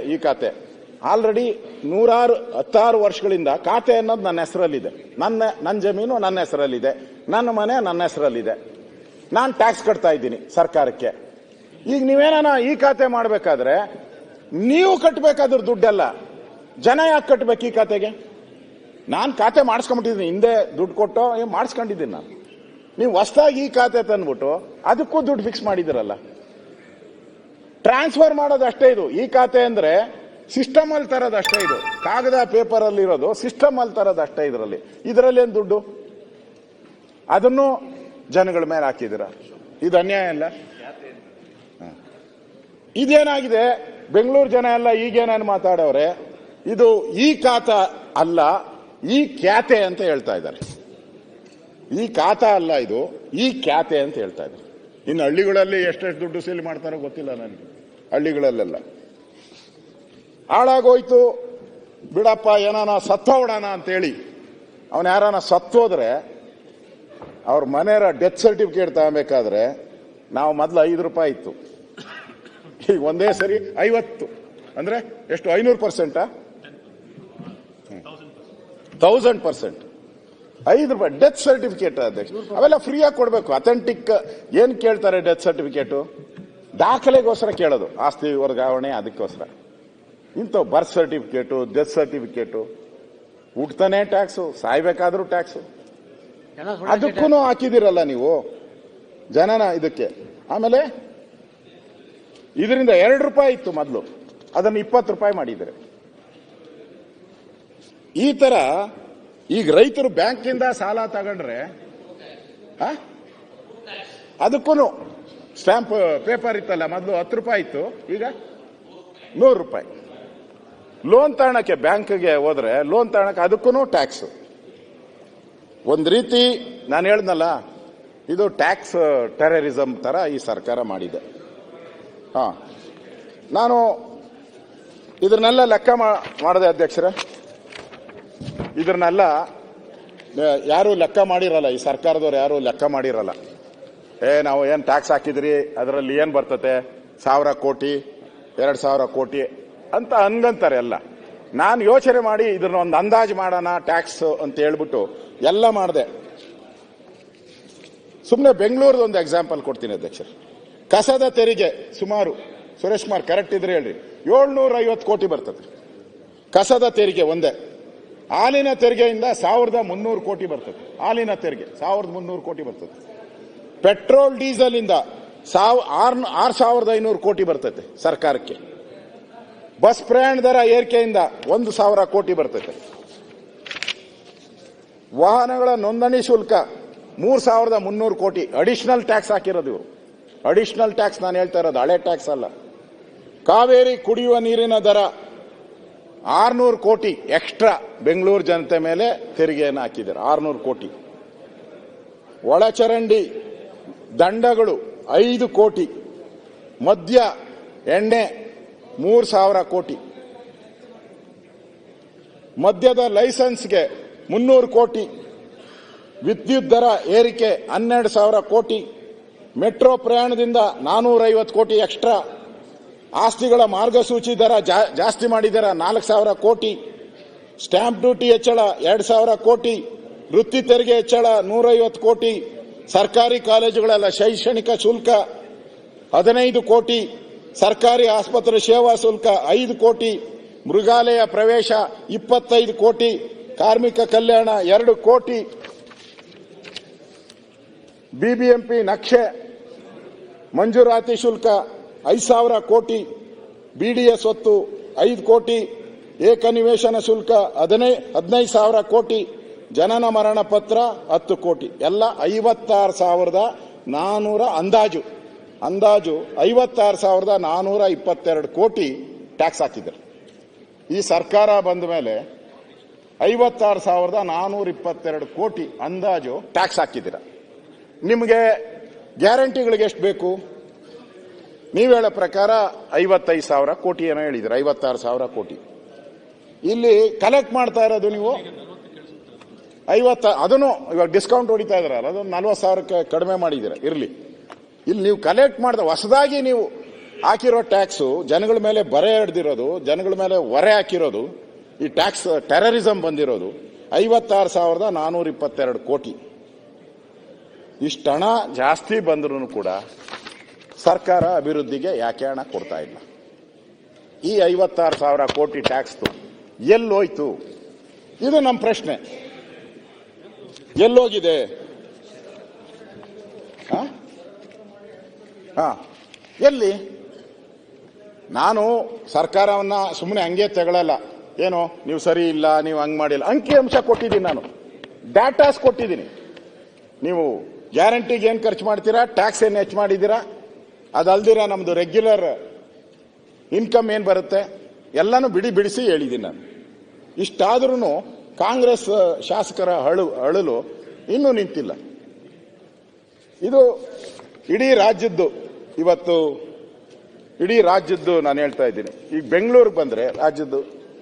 ಈ ಖಾತೆ. ಆಲ್ರೆಡಿ ನೂರಾರು, ಹತ್ತಾರು ವರ್ಷಗಳಿಂದ ಖಾತೆ ಅನ್ನೋದು ನನ್ನ ಹೆಸರಲ್ಲಿದೆ. ನನ್ನ ನನ್ನ ಜಮೀನು ನನ್ನ ಹೆಸರಲ್ಲಿದೆ. ನನ್ನ ಮನೆ ನನ್ನ ಹೆಸರಲ್ಲಿದೆ. ನಾನು ಟ್ಯಾಕ್ಸ್ ಕಟ್ತಾ ಇದ್ದೀನಿ ಸರ್ಕಾರಕ್ಕೆ. ಈಗ ನೀವೇನ ಈ ಖಾತೆ ಮಾಡಬೇಕಾದ್ರೆ ನೀವು ಕಟ್ಟಬೇಕಾದ್ರ ದುಡ್ಡೆಲ್ಲ. ಜನ ಯಾಕೆ ಕಟ್ಟಬೇಕು ಈ ಖಾತೆಗೆ? ನಾನು ಖಾತೆ ಮಾಡಿಸ್ಕೊಂಬಿಟ್ಟಿದ್ದೀನಿ. ಹಿಂದೆ ದುಡ್ಡು ಕೊಟ್ಟು ಮಾಡಿಸ್ಕೊಂಡಿದ್ದೀನಿ ನಾನು. ನೀವು ಹೊಸದಾಗಿ ಈ ಖಾತೆ ತಂದ್ಬಿಟ್ಟು ಅದಕ್ಕೂ ದುಡ್ಡು ಫಿಕ್ಸ್ ಮಾಡಿದಿರಲ್ಲ ಟ್ರಾನ್ಸ್ಫರ್ ಮಾಡೋದು ಅಷ್ಟೇ ಇದು. ಈ ಖಾತೆ ಅಂದ್ರೆ ಸಿಸ್ಟಮ್ ಅಲ್ಲಿ ತರೋದು ಅಷ್ಟೇ ಇದು. ಕಾಗದ ಪೇಪರ್ ಅಲ್ಲಿ ಇರೋದು ಸಿಸ್ಟಮ್ ಅಲ್ಲಿ ತರೋದು ಅಷ್ಟೇ ಇದರಲ್ಲಿ. ಇದರಲ್ಲಿ ಏನ್ ದುಡ್ಡು? ಅದನ್ನು ಜನಗಳ ಮೇಲೆ ಹಾಕಿದಿರ ಇದು ಅನ್ಯಾಯ ಅಲ್ಲ. ಇದೇನಾಗಿದೆ? ಬೆಂಗಳೂರು ಜನ ಎಲ್ಲ ಈಗೇನೇನು ಮಾತಾಡೋರೆ ಇದು ಈ ಖಾತ ಅಲ್ಲ, ಈ ಖ್ಯಾತೆ ಅಂತ ಹೇಳ್ತಾ ಇದ್ದಾರೆ. ಈ ಖಾತ ಅಲ್ಲ ಇದು, ಈ ಖ್ಯಾತೆ ಅಂತ ಹೇಳ್ತಾ ಇದ್ದಾರೆ. ಇನ್ನು ಹಳ್ಳಿಗಳಲ್ಲಿ ಎಷ್ಟೆಷ್ಟು ದುಡ್ಡು ಸೇಲ್ ಮಾಡ್ತಾರೋ ಗೊತ್ತಿಲ್ಲ ನನಗೆ. ಹಳ್ಳಿಗಳಲ್ಲೆಲ್ಲ. ಹಾಳಾಗೋಯ್ತು, ಬಿಡಪ್ಪ, ಏನಾನ ಸತ್ತೋಡೋಣ ಅಂತೇಳಿ. ಅವನು ಯಾರಾನ ಸತ್ತೋದ್ರೆ, ಅವ್ರ ಮನೆಯರ ಡೆತ್ ಸರ್ಟಿಫಿಕೇಟ್ ತಗೋಬೇಕಾದ್ರೆ ನಾವು ಮೊದಲು ಐದು ರೂಪಾಯಿ ಇತ್ತು. ಈಗ ಒಂದೇ ಸರಿ ಐವತ್ತು. ಅಂದ್ರೆ ಎಷ್ಟು, ಐನೂರು ಪರ್ಸೆಂಟಾ ತೌಸಂಡ್ ಪರ್ಸೆಂಟ್ ಐದು ರೂಪಾಯಿ ಡೆತ್ ಸರ್ಟಿಫಿಕೇಟ್ ಅಧ್ಯಕ್ಷ. ಅವೆಲ್ಲ ಫ್ರೀಯಾಗಿ ಕೊಡಬೇಕು. ಅಥೆಂಟಿಕ್ ಏನು ಕೇಳ್ತಾರೆ ಡೆತ್ ಸರ್ಟಿಫಿಕೇಟ್ ದಾಖಲೆಗೋಸ್ಕರ ಕೇಳೋದು. ಆಸ್ತಿ ವರ್ಗಾವಣೆ ಅದಕ್ಕೋಸ್ಕರ. ಇಂಥವು ಬರ್ತ್ ಸರ್ಟಿಫಿಕೇಟು ಡೆತ್ ಸರ್ಟಿಫಿಕೇಟು ಹುಟ್ತಾನೆ ಟ್ಯಾಕ್ಸು ಸಾಯ್ಬೇಕಾದ್ರೂ ಟ್ಯಾಕ್ಸು ಅದಕ್ಕೂ ಹಾಕಿದಿರಲ್ಲ ನೀವು? ಜನನ ಇದಕ್ಕೆ. ಆಮೇಲೆ ಇದರಿಂದ ಎರಡು ರೂಪಾಯಿ ಇತ್ತು ಮೊದಲು. ಅದನ್ನು ಇಪ್ಪತ್ತು ರೂಪಾಯಿ ಮಾಡಿದ್ದಾರೆ. ಈ ತರ ಈಗ ರೈತರು ಬ್ಯಾಂಕಿಂದ ಸಾಲ ತಗೊಂಡ್ರೆ ಅದಕ್ಕೂ ಸ್ಟ್ಯಾಂಪ್ ಪೇಪರ್ ಇತ್ತಲ್ಲ, ಮೊದಲು ಹತ್ತು ರೂಪಾಯಿ ಇತ್ತು. ಈಗ? ನೂರು ರೂಪಾಯಿ. ಲೋನ್ ತಾಣಕ್ಕೆ ಬ್ಯಾಂಕ್ಗೆ ಹೋದ್ರೆ ಲೋನ್ ತಾಣಕ್ಕೆ ಅದಕ್ಕೂ ಟ್ಯಾಕ್ಸ್ ಒಂದು ರೀತಿ, ನಾನು ಹೇಳ್ದಲ್ಲ ಇದು ಟ್ಯಾಕ್ಸ್ ಟೆರರಿಸಮ್ ತರ ಈ ಸರ್ಕಾರ ಮಾಡಿದೆ. ಹಾ. ನಾನು ಇದನ್ನೆಲ್ಲ ಲೆಕ್ಕ ಮಾಡಿದೆ ಅಧ್ಯಕ್ಷರೇ. ಇದನ್ನೆಲ್ಲ ಯಾರು ಲೆಕ್ಕ ಮಾಡಿರಲ್ಲ, ಈ ಸರ್ಕಾರದವ್ರು ಯಾರು ಲೆಕ್ಕ ಮಾಡಿರಲ್ಲ. ಏ, ನಾವು ಏನು ಟ್ಯಾಕ್ಸ್ ಹಾಕಿದ್ರಿ? ಅದರಲ್ಲಿ ಏನು ಬರ್ತತೆ? ಸಾವಿರ ಕೋಟಿ, ಎರಡ್ ಸಾವಿರ ಕೋಟಿ ಅಂತ ಅನ್ಗಂತಾರೆ ಎಲ್ಲ. ನಾನು ಯೋಚನೆ ಮಾಡಿ ಇದನ್ನ ಒಂದು ಅಂದಾಜು ಮಾಡೋಣ ಟ್ಯಾಕ್ಸ್ ಅಂತ ಹೇಳ್ಬಿಟ್ಟು ಎಲ್ಲ ಮಾಡಿದೆ. ಸುಮ್ಮನೆ ಬೆಂಗಳೂರದ ಒಂದು ಎಕ್ಸಾಂಪಲ್ ಕೊಡ್ತೀನಿ ಅಧ್ಯಕ್ಷರು. ಕಸದ ತೆರಿಗೆ ಸುಮಾರು, ಸುರೇಶ್ ಕುಮಾರ್ ಕರೆಕ್ಟ್ ಇದ್ರೆ ಹೇಳ್ರಿ. ಏಳ್ನೂರ ಐವತ್ತು ಕೋಟಿ ಬರ್ತದೆ. ಕಸದ ತೆರಿಗೆ ಒಂದೇ. ಹಾಲಿನ ತೆರಿಗೆಯಿಂದ ಸಾವಿರದ ಮುನ್ನೂರು ಕೋಟಿ ಬರ್ತದೆ. ಹಾಲಿನ ತೆರಿಗೆ, ಸಾವಿರದ ಮುನ್ನೂರು ಕೋಟಿ ಬರ್ತದೆ. ಪೆಟ್ರೋಲ್ ಡೀಸೆಲ್ ಇಂದ ಸಾವ್, ಆರ್, ಆರು ಸಾವಿರದ ಐನೂರು ಕೋಟಿ ಬರ್ತೈತೆ ಸರ್ಕಾರಕ್ಕೆ. ಬಸ್ ಪ್ರಯಾಣ ದರ ಏರಿಕೆಯಿಂದ ಒಂದು ಸಾವಿರ ಕೋಟಿ ಬರ್ತೈತೆ. ವಾಹನಗಳ ನೋಂದಣಿ ಶುಲ್ಕ ಮೂರ್ ಸಾವಿರದ ಮುನ್ನೂರು ಕೋಟಿ. ಅಡಿಷನಲ್ ಟ್ಯಾಕ್ಸ್ ಹಾಕಿರೋದು ಇವರು. ಅಡಿಷನಲ್ ಟ್ಯಾಕ್ಸ್ ನಾನು ಹೇಳ್ತಾ ಇರೋದು, ಹಳೆ ಟ್ಯಾಕ್ಸ್ ಅಲ್ಲ. ಕಾವೇರಿ ಕುಡಿಯುವ ನೀರಿನ ದರ ಆರ್ನೂರು ಕೋಟಿ ಎಕ್ಸ್ಟ್ರಾ ಬೆಂಗಳೂರು ಜನತೆ ಮೇಲೆ ತೆರಿಗೆಯನ್ನು ಹಾಕಿದ್ದಾರೆ, ಆರ್ನೂರು ಕೋಟಿ. ಒಳಚರಂಡಿ ದಂಡಗಳು ಐದು ಕೋಟಿ, ಮದ್ಯ ಎಣ್ಣೆ ಮೂರು ಸಾವಿರ ಕೋಟಿ. ಮದ್ಯದ ಲೈಸೆನ್ಸ್ಗೆ ಮುನ್ನೂರು ಕೋಟಿ, ವಿದ್ಯುತ್ ದರ ಏರಿಕೆ ಹನ್ನೆರಡು ಸಾವಿರ ಕೋಟಿ, ಮೆಟ್ರೋ ಪ್ರಯಾಣದಿಂದ ನಾನೂರೈವತ್ತು ಕೋಟಿ ಎಕ್ಸ್ಟ್ರಾ, ಆಸ್ತಿಗಳ ಮಾರ್ಗಸೂಚಿ ದರ ಜಾಸ್ತಿ ಮಾಡಿದರ ನಾಲ್ಕು ಸಾವಿರ ಕೋಟಿ, ಸ್ಟ್ಯಾಂಪ್ ಡ್ಯೂಟಿ ಹೆಚ್ಚಳ ಎರಡು ಸಾವಿರ ಕೋಟಿ, ವೃತ್ತಿ ತೆರಿಗೆ ಹೆಚ್ಚಳ ನೂರೈವತ್ತು ಕೋಟಿ ಸರ್ಕಾರಿ ಕಾಲೇಜುಗಳೆಲ್ಲ, ಶೈಕ್ಷಣಿಕ ಶುಲ್ಕ ಹದಿನೈದು ಕೋಟಿ, ಸರ್ಕಾರಿ ಆಸ್ಪತ್ರೆ ಸೇವಾ ಶುಲ್ಕ ಐದು ಕೋಟಿ, ಮೃಗಾಲಯ ಪ್ರವೇಶ ಇಪ್ಪತ್ತೈದು ಕೋಟಿ, ಕಾರ್ಮಿಕ ಕಲ್ಯಾಣ ಎರಡು ಕೋಟಿ, ಬಿಬಿಎಂಪಿ ನಕ್ಷೆ, ಮಂಜೂರಾತಿ ಶುಲ್ಕ ಐದು ಸಾವಿರ ಕೋಟಿ ಬಿಡಿಎಸ್ ಸ್ವತ್ತು ಐದು ಕೋಟಿ, ಏಕನಿವೇಶನ ಶುಲ್ಕ ಹದಿನೈ, ಹದಿನೈದು ಸಾವಿರ ಕೋಟಿ ಜನನ ಮರಣ ಪತ್ರ ಹತ್ತು ಕೋಟಿ. ಎಲ್ಲ ಐವತ್ತಾರು ಸಾವಿರದ ನಾನೂರ ಅಂದಾಜು. ಅಂದಾಜು ಐವತ್ತಾರು ಸಾವಿರದ ನಾನೂರ ಇಪ್ಪತ್ತೆರಡು ಕೋಟಿ ಟ್ಯಾಕ್ಸ್ ಹಾಕಿದ್ದಾರೆ. ಈ ಸರ್ಕಾರ ಬಂದ ಮೇಲೆ ಐವತ್ತಾರು ಸಾವಿರದ ನಾನೂರ ಇಪ್ಪತ್ತೆರಡು ಕೋಟಿ ಅಂದಾಜು ಟ್ಯಾಕ್ಸ್ ಹಾಕಿದ್ದೀರ. ನಿಮಗೆ ಗ್ಯಾರಂಟಿಗಳಿಗೆ ಎಷ್ಟು ಬೇಕು? ನೀವು ಹೇಳೋ ಪ್ರಕಾರ ಐವತ್ತೈದು ಸಾವಿರ ಕೋಟಿ ಏನೋ ಹೇಳಿದ್ರೆ ಐವತ್ತಾರು ಸಾವಿರ ಕೋಟಿ. ಇಲ್ಲಿ ಕಲೆಕ್ಟ್ ಮಾಡ್ತಾ ಇರೋದು ನೀವು? ಐವತ್ತ, ಅದನ್ನು ಇವಾಗ ಡಿಸ್ಕೌಂಟ್ ಹೊಡಿತಾ ಇದಾರಲ್ಲ ಅದೊಂದು ನಲ್ವತ್ತು ಸಾವಿರಕ್ಕೆ ಕಡಿಮೆ ಮಾಡಿದ್ದೀರ, ಇರಲಿ. ಇಲ್ಲಿ ನೀವು ಕಲೆಕ್ಟ್ ಮಾಡಿದ, ಹೊಸದಾಗಿ ನೀವು ಹಾಕಿರೋ ಟ್ಯಾಕ್ಸು ಜನಗಳ ಮೇಲೆ ಬರೆ ಹಿಡ್ದಿರೋದು ಜನಗಳ ಮೇಲೆ ಹೊರೆ ಹಾಕಿರೋದು, ಈ ಟ್ಯಾಕ್ಸ್ ಟೆರರಿಸಮ್ ಬಂದಿರೋದು, ಐವತ್ತಾರು ಸಾವಿರದ ನಾನೂರ ಇಪ್ಪತ್ತೆರಡು ಕೋಟಿ. ಇಷ್ಟು ಹಣ ಜಾಸ್ತಿ ಬಂದ್ರೂ ಕೂಡ ಸರ್ಕಾರ ಅಭಿವೃದ್ಧಿಗೆ ಯಾಕೆ ಹಣ ಕೊಡ್ತಾ ಇಲ್ಲ? ಈ ಐವತ್ತಾರು ಸಾವಿರ ಕೋಟಿ ಟ್ಯಾಕ್ಸ್ದು ಎಲ್ಲೋಯ್ತು ಇದು ನಮ್ಮ ಪ್ರಶ್ನೆ. ಎಲ್ಲೋಗಿದೆ? ಹಾ? ಎಲ್ಲಿ? ನಾನು ಸರ್ಕಾರವನ್ನ ಸುಮ್ಮನೆ ಹಂಗೆ ತಗೊಳ್ಳಲ್ಲ ಏನು, ನೀವು ಸರಿ ಇಲ್ಲ, ನೀವು ಹಂಗೆ ಮಾಡಿಲ್ಲ. ಅಂಕಿ ಅಂಶ ಕೊಟ್ಟಿದ್ದೀನಿ ನಾನು. ಡಾಟಾಸ್ ಕೊಟ್ಟಿದ್ದೀನಿ. ನೀವು ಗ್ಯಾರಂಟಿಗೆ ಏನು ಖರ್ಚು ಮಾಡ್ತೀರಾ? ಟ್ಯಾಕ್ಸ್ ಏನು ಹೆಚ್ಚು ಮಾಡಿದ್ದೀರಾ? ಅದಲ್ದಿರ ನಮ್ಮದು ರೆಗ್ಯುಲರ್ ಇನ್ಕಮ್ ಏನು ಬರುತ್ತೆ? ಎಲ್ಲನೂ ಬಿಡಿ ಬಿಡಿಸಿ ಹೇಳಿದ್ದೀನಿ ನಾನು. ಇಷ್ಟಾದ್ರೂ ಕಾಂಗ್ರೆಸ್ ಶಾಸಕರ ಅಳು ಅಳಲು ಇನ್ನೂ ನಿಂತಿಲ್ಲ. ಇದು ಇಡೀ ರಾಜ್ಯದ್ದು ಇವತ್ತು, ಇಡೀ ರಾಜ್ಯದ್ದು ನಾನು ಹೇಳ್ತಾ ಇದ್ದೀನಿ. ಈಗ ಬೆಂಗಳೂರಿಗೆ ಬಂದರೆ ರಾಜ್ಯದ್ದು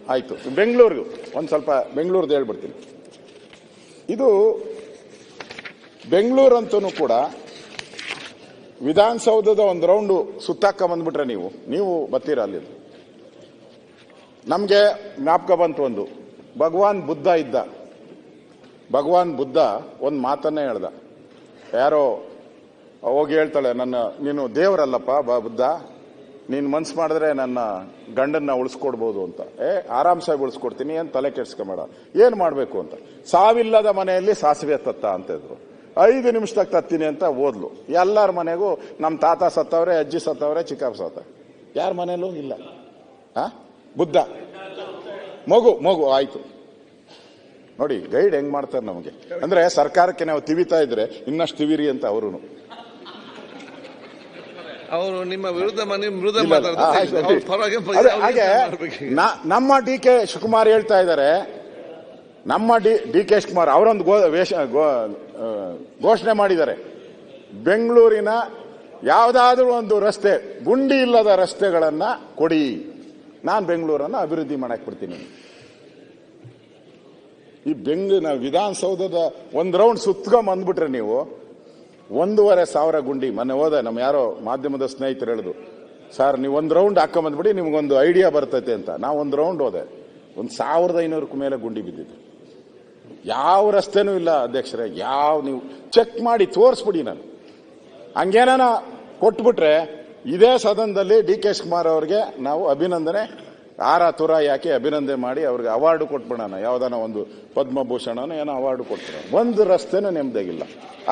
ಆಯಿತು. ಬೆಂಗಳೂರಿಗೂ, ಒಂದು ಸ್ವಲ್ಪ ಬೆಂಗಳೂರ್ದು ಹೇಳ್ಬಿಡ್ತೀನಿ. ಇದು ಬೆಂಗಳೂರಂತೂ ಕೂಡ ವಿಧಾನಸೌಧದ ಒಂದು ರೌಂಡು ಸುತ್ತಾಕ ಬಂದ್ಬಿಟ್ರೆ ನೀವು ನೀವು ಬರ್ತೀರ ಅಲ್ಲಿ? ನಮಗೆ ಜ್ಞಾಪಕ ಬಂತು ಒಂದು. ಭಗವಾನ್ ಬುದ್ಧ ಇದ್ದ. ಭಗವಾನ್ ಬುದ್ಧ ಒಂದು ಮಾತನ್ನೇ ಹೇಳ್ದ. ಯಾರೋ ಹೋಗಿ ಹೇಳ್ತಾಳೆ, ನನ್ನ, ನೀನು ದೇವರಲ್ಲಪ್ಪ ಬ- ಬುದ್ಧ. ನೀನು ಮನ್ಸು ಮಾಡಿದ್ರೆ ನನ್ನ ಗಂಡನ್ನ ಉಳಿಸ್ಕೊಡ್ಬೋದು ಅಂತ. ಏ, ಆರಾಮ್ಸಾಗಿ ಉಳಿಸ್ಕೊಡ್ತೀನಿ, ಏನು ತಲೆ ಕೆಡ್ಸ್ಕೊಂಬೇಡ ಏನು ಮಾಡಬೇಕು ಅಂತ. ಸಾವಿಲ್ಲದ ಮನೆಯಲ್ಲಿ ಸಾಸಿವೆ ತತ್ತ ಅಂತ ಇದ್ರು. ಐದು ನಿಮಿಷದಾಗ ತತ್ತೀನಿ ಅಂತ ಓದ್ಲು. ಎಲ್ಲರ ಮನೆಗೂ ನಮ್ಮ ತಾತ ಸತ್ತವ್ರೆ, ಅಜ್ಜಿ ಸತ್ತವ್ರೆ, ಚಿಕ್ಕಪ್ಪ ಸತ್ತ ಯಾರ ಮನೇಲೂ ಇಲ್ಲ. ಆ? ಬುದ್ಧ. ಮಗು ಮಗು ಆಯ್ತು. ನೋಡಿ ಗೈಡ್ ಹೆಂಗ್ ಮಾಡ್ತಾರೆ ನಮಗೆ? ಅಂದ್ರೆ ಸರ್ಕಾರಕ್ಕೆ ನಾವು ತಿವಿತಾ ಇದ್ರೆ ಇನ್ನಷ್ಟು ತಿವಿರಿ ಅಂತ ಅವರು ಅವರು ನಿಮ್ಮ ವಿರುದ್ಧ ಹಾಗೆ ನಮ್ಮ ಡಿ ಕೆ ಶಿವಕುಮಾರ್ ಹೇಳ್ತಾ ಇದ್ದಾರೆ ನಮ್ಮ ಡಿ ಡಿ ಕೆ ಶಿವಕುಮಾರ್ ಅವರೊಂದು ವೇಷ ಘೋಷಣೆ ಮಾಡಿದ್ದಾರೆ. ಬೆಂಗಳೂರಿನ ಯಾವುದಾದ್ರೂ ಒಂದು ರಸ್ತೆ ಗುಂಡಿ ಇಲ್ಲದ ರಸ್ತೆಗಳನ್ನ ಕೊಡಿ. ನಾನು ಬೆಂಗಳೂರನ್ನ ಅಭಿವೃದ್ಧಿ ಮಾಡಕ್ ಬಿಡ್ತೀನಿ. ಈ ಬೆಂಗಳೂರಿನ ವಿಧಾನಸೌಧದ ಒಂದು ರೌಂಡ್ ಸುತ್ಕೊಂಡ್ ಬಂದ್ಬಿಟ್ರೆ ನೀವು ಒಂದೂವರೆ ಸಾವಿರ ಗುಂಡಿ. ಮೊನ್ನೆ ಹೋದ ನಮ್ಮ ಯಾರೋ ಮಾಧ್ಯಮದ ಸ್ನೇಹಿತರು ಹೇಳಿದ್ರು, ಸರ್, ನೀವು ಒಂದು ರೌಂಡ್ ಹಾಕೊಂಬಂದ್ಬಿಡಿ, ನಿಮ್ಗೊಂದು ಐಡಿಯಾ ಬರ್ತೈತೆ ಅಂತ. ನಾವು ಒಂದು ರೌಂಡ್ ಹೋದೆ. ಒಂದು ಸಾವಿರದ ಐನೂರಕ್ಕೂ ಮೇಲೆ ಗುಂಡಿ ಬಿದ್ದಿದ್ದು ಯಾವ ರಸ್ತೆನೂ ಇಲ್ಲ ಅಧ್ಯಕ್ಷರೇ, ಯಾವ ನೀವು ಚೆಕ್ ಮಾಡಿ ತೋರಿಸ್ಬಿಡಿ ನಾನು. ಹಂಗೇನ ಕೊಟ್ಬಿಟ್ರೆ ಇದೇ ಸದನದಲ್ಲಿ ಡಿ ಕೆ ಕುಮಾರ್ ಅವರಿಗೆ ನಾವು ಅಭಿನಂದನೆ. ಆರ ತುರ ಯಾಕೆ ಅಭಿನಂದನೆ ಮಾಡಿ ಅವ್ರಿಗೆ ಅವಾರ್ಡ್ ಕೊಟ್ಬಿಡೋಣ. ಯಾವ್ದಾನ ಒಂದು ಪದ್ಮಭೂಷಣನೋ ಏನೋ ಅವಾರ್ಡ್ ಕೊಟ್ಬಿಡೋಣ. ಒಂದು ರಸ್ತೆನೂ ನೆಮ್ಮದಾಗಿಲ್ಲ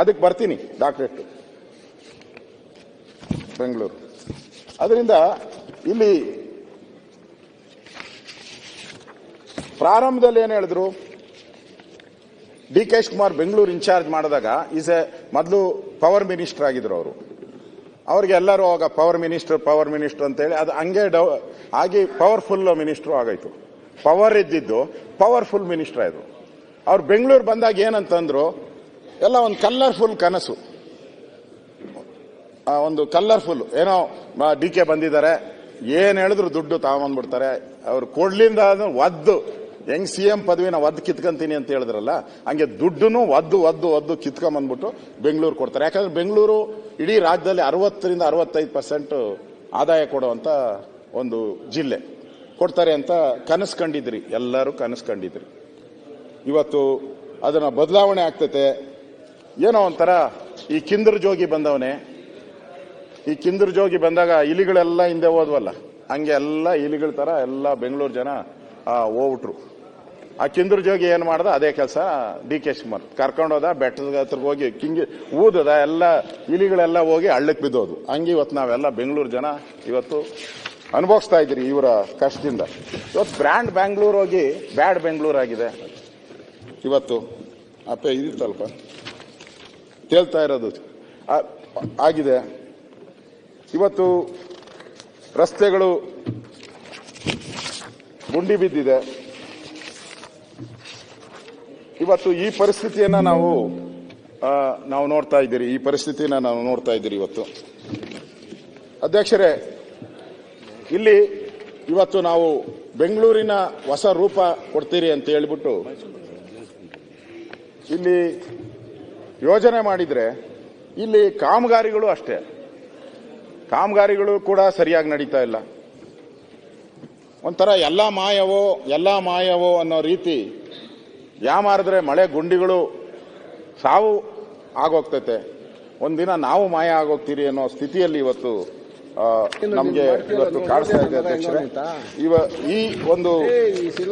ಅದಕ್ಕೆ ಬರ್ತೀನಿ, ಡಾಕ್ಟ್ರೇಟ್. ಬೆಂಗಳೂರು. ಅದರಿಂದ ಇಲ್ಲಿ ಪ್ರಾರಂಭದಲ್ಲಿ ಏನು ಹೇಳಿದ್ರು? D K Kumar Bengaluru in charge ಮಾಡಿದಾಗ ಈಸ್ ಎ ಮೊದಲು ಪವರ್ ಮಿನಿಸ್ಟರ್ ಆಗಿದ್ರು ಅವರು. ಅವ್ರಿಗೆ ಎಲ್ಲರೂ ಆಗ ಪವರ್ ಮಿನಿಸ್ಟರ್ ಪವರ್ ಮಿನಿಸ್ಟರ್ ಅಂತೇಳಿ ಅದು ಹಂಗೆ ಡೌ, ಆಗಿ ಪವರ್ಫುಲ್ ಮಿನಿಸ್ಟ್ರು ಆಗೋಯ್ತು ಪವರ್ ಇದ್ದಿದ್ದು ಪವರ್ಫುಲ್ ಮಿನಿಸ್ಟರ್ ಆಯಿತು. ಅವ್ರು ಬೆಂಗಳೂರು ಬಂದಾಗ ಏನಂತಂದ್ರು, ಎಲ್ಲ ಒಂದು ಕಲರ್ಫುಲ್ ಕನಸು. ಒಂದು ಕಲರ್ಫುಲ್ ಏನೋ ಡಿ ಕೆ ಬಂದಿದ್ದಾರೆ, ಏನು ಹೇಳಿದ್ರು ದುಡ್ಡು ತಗೊಂಬಂದ್ಬಿಡ್ತಾರೆ. ಅವ್ರು ಕೊಡ್ಲಿಂದ ಒದ್ದು. ಹೆಂಗ್ ಸಿ ಎಂ ಪದವಿನ ಒದ್ದು ಕಿತ್ಕೊಂತೀನಿ ಅಂತ ಹೇಳಿದ್ರಲ್ಲ, ಹಂಗೆ ದುಡ್ಡುನು ಒದ್ದು ಒದ್ದು ಒದ್ದು ಕಿತ್ಕೊಂಬಂದ್ಬಿಟ್ಟು ಬೆಂಗಳೂರು ಕೊಡ್ತಾರೆ. ಯಾಕಂದ್ರೆ ಬೆಂಗಳೂರು ಇಡೀ ರಾಜ್ಯದಲ್ಲಿ ಅರವತ್ತರಿಂದ ಅರವತ್ತೈದು ಪರ್ಸೆಂಟ್ ಆದಾಯ ಕೊಡುವಂತ ಒಂದು ಜಿಲ್ಲೆ. ಕೊಡ್ತಾರೆ ಅಂತ ಕನಸು ಕಂಡಿದ್ರಿ ಎಲ್ಲರೂ ಕನಸು ಕಂಡಿದ್ರಿ ಇವತ್ತು ಅದನ್ನು ಬದಲಾವಣೆ ಆಗ್ತೈತೆ. ಏನೋ ಒಂಥರ ಈ ಕಿಂದರ್ ಜೋಗಿ ಬಂದವನೇ, ಈ ಕಿಂದರ್ ಜೋಗಿ ಬಂದಾಗ ಇಲಿಗಳೆಲ್ಲ ಹಿಂದೆ ಹೋದ್ವಲ್ಲ, ಹಂಗೆ ಎಲ್ಲ ಇಲಿಗಳ ಥರ ಎಲ್ಲ ಬೆಂಗಳೂರು ಜನ ಹೋಗ್ಬಿಟ್ರು. ಆ ಕಿಂದ್ರ ಜೋಗಿ ಏನ್ ಮಾಡ್ದ? ಅದೇ ಕೆಲಸ ಡಿ ಕೆ ಶಿವಕುಮಾರ್. ಕರ್ಕೊಂಡೋದ, ಬೆಟ್ಟದ ಹತ್ರಕ್ಕೆ ಹೋಗಿ, ಕಿಂಗಿ, ಊದದ ಎಲ್ಲ ಇಲಿಗಳೆಲ್ಲ ಹೋಗಿ ಹಳ್ಳಕ್ಕೆ ಬಿದ್ದೋದು. ಹಂಗೆ ಇವತ್ತು ನಾವೆಲ್ಲ ಬೆಂಗಳೂರು ಜನ ಇವತ್ತು ಅನುಭವಿಸ್ತಾ ಇದ್ರಿ ಇವರ ಕಷ್ಟದಿಂದ. ಇವತ್ತು ಬ್ರ್ಯಾಂಡ್ ಬ್ಯಾಂಗ್ಳೂರ್ ಹೋಗಿ ಬ್ಯಾಡ್ ಬೆಂಗಳೂರು ಆಗಿದೆ. ಇವತ್ತು ಅಪ್ಪ, ಇದಿತ್ತಲ್ಪ? ತೇಲ್ತಾ ಇರೋದು. ಆಗಿದೆ. ಇವತ್ತು ರಸ್ತೆಗಳು ಗುಂಡಿ ಬಿದ್ದಿದೆ. ಇವತ್ತು ಈ ಪರಿಸ್ಥಿತಿಯನ್ನ ನಾವು ನಾವು ನೋಡ್ತಾ ಇದ್ದೀರಿ. ಈ ಪರಿಸ್ಥಿತಿನ ನಾವು ನೋಡ್ತಾ ಇದ್ದೀರಿ ಇವತ್ತು. ಅಧ್ಯಕ್ಷರೇ, ಇಲ್ಲಿ ಇವತ್ತು ನಾವು ಬೆಂಗಳೂರಿನ ಹೊಸ ರೂಪ ಕೊಡ್ತೀರಿ ಅಂತ ಹೇಳ್ಬಿಟ್ಟು ಇಲ್ಲಿ ಯೋಜನೆ ಮಾಡಿದ್ರೆ ಇಲ್ಲಿ ಕಾಮಗಾರಿಗಳು ಅಷ್ಟೇ. ಕಾಮಗಾರಿಗಳು ಕೂಡ ಸರಿಯಾಗಿ ನಡೀತಾ ಇಲ್ಲ. ಒಂಥರ ಎಲ್ಲ ಮಾಯವೋ ಎಲ್ಲ ಮಾಯವೋ ಅನ್ನೋ ರೀತಿ ಯಾಮಾರಿದ್ರೆ ಮಳೆ ಗುಂಡಿಗಳು ಸಾವು ಆಗೋಗ್ತೈತೆ. ಒಂದಿನ ನಾವು ಮಾಯ ಆಗೋಗ್ತೀರಿ ಅನ್ನೋ ಸ್ಥಿತಿಯಲ್ಲಿ ಇವತ್ತು ನಮಗೆ ಇವತ್ತು ಕಾಣಿಸ್ತಾ ಇದೆ ಅಧ್ಯಕ್ಷರೇ. ಇವ ಈ ಒಂದು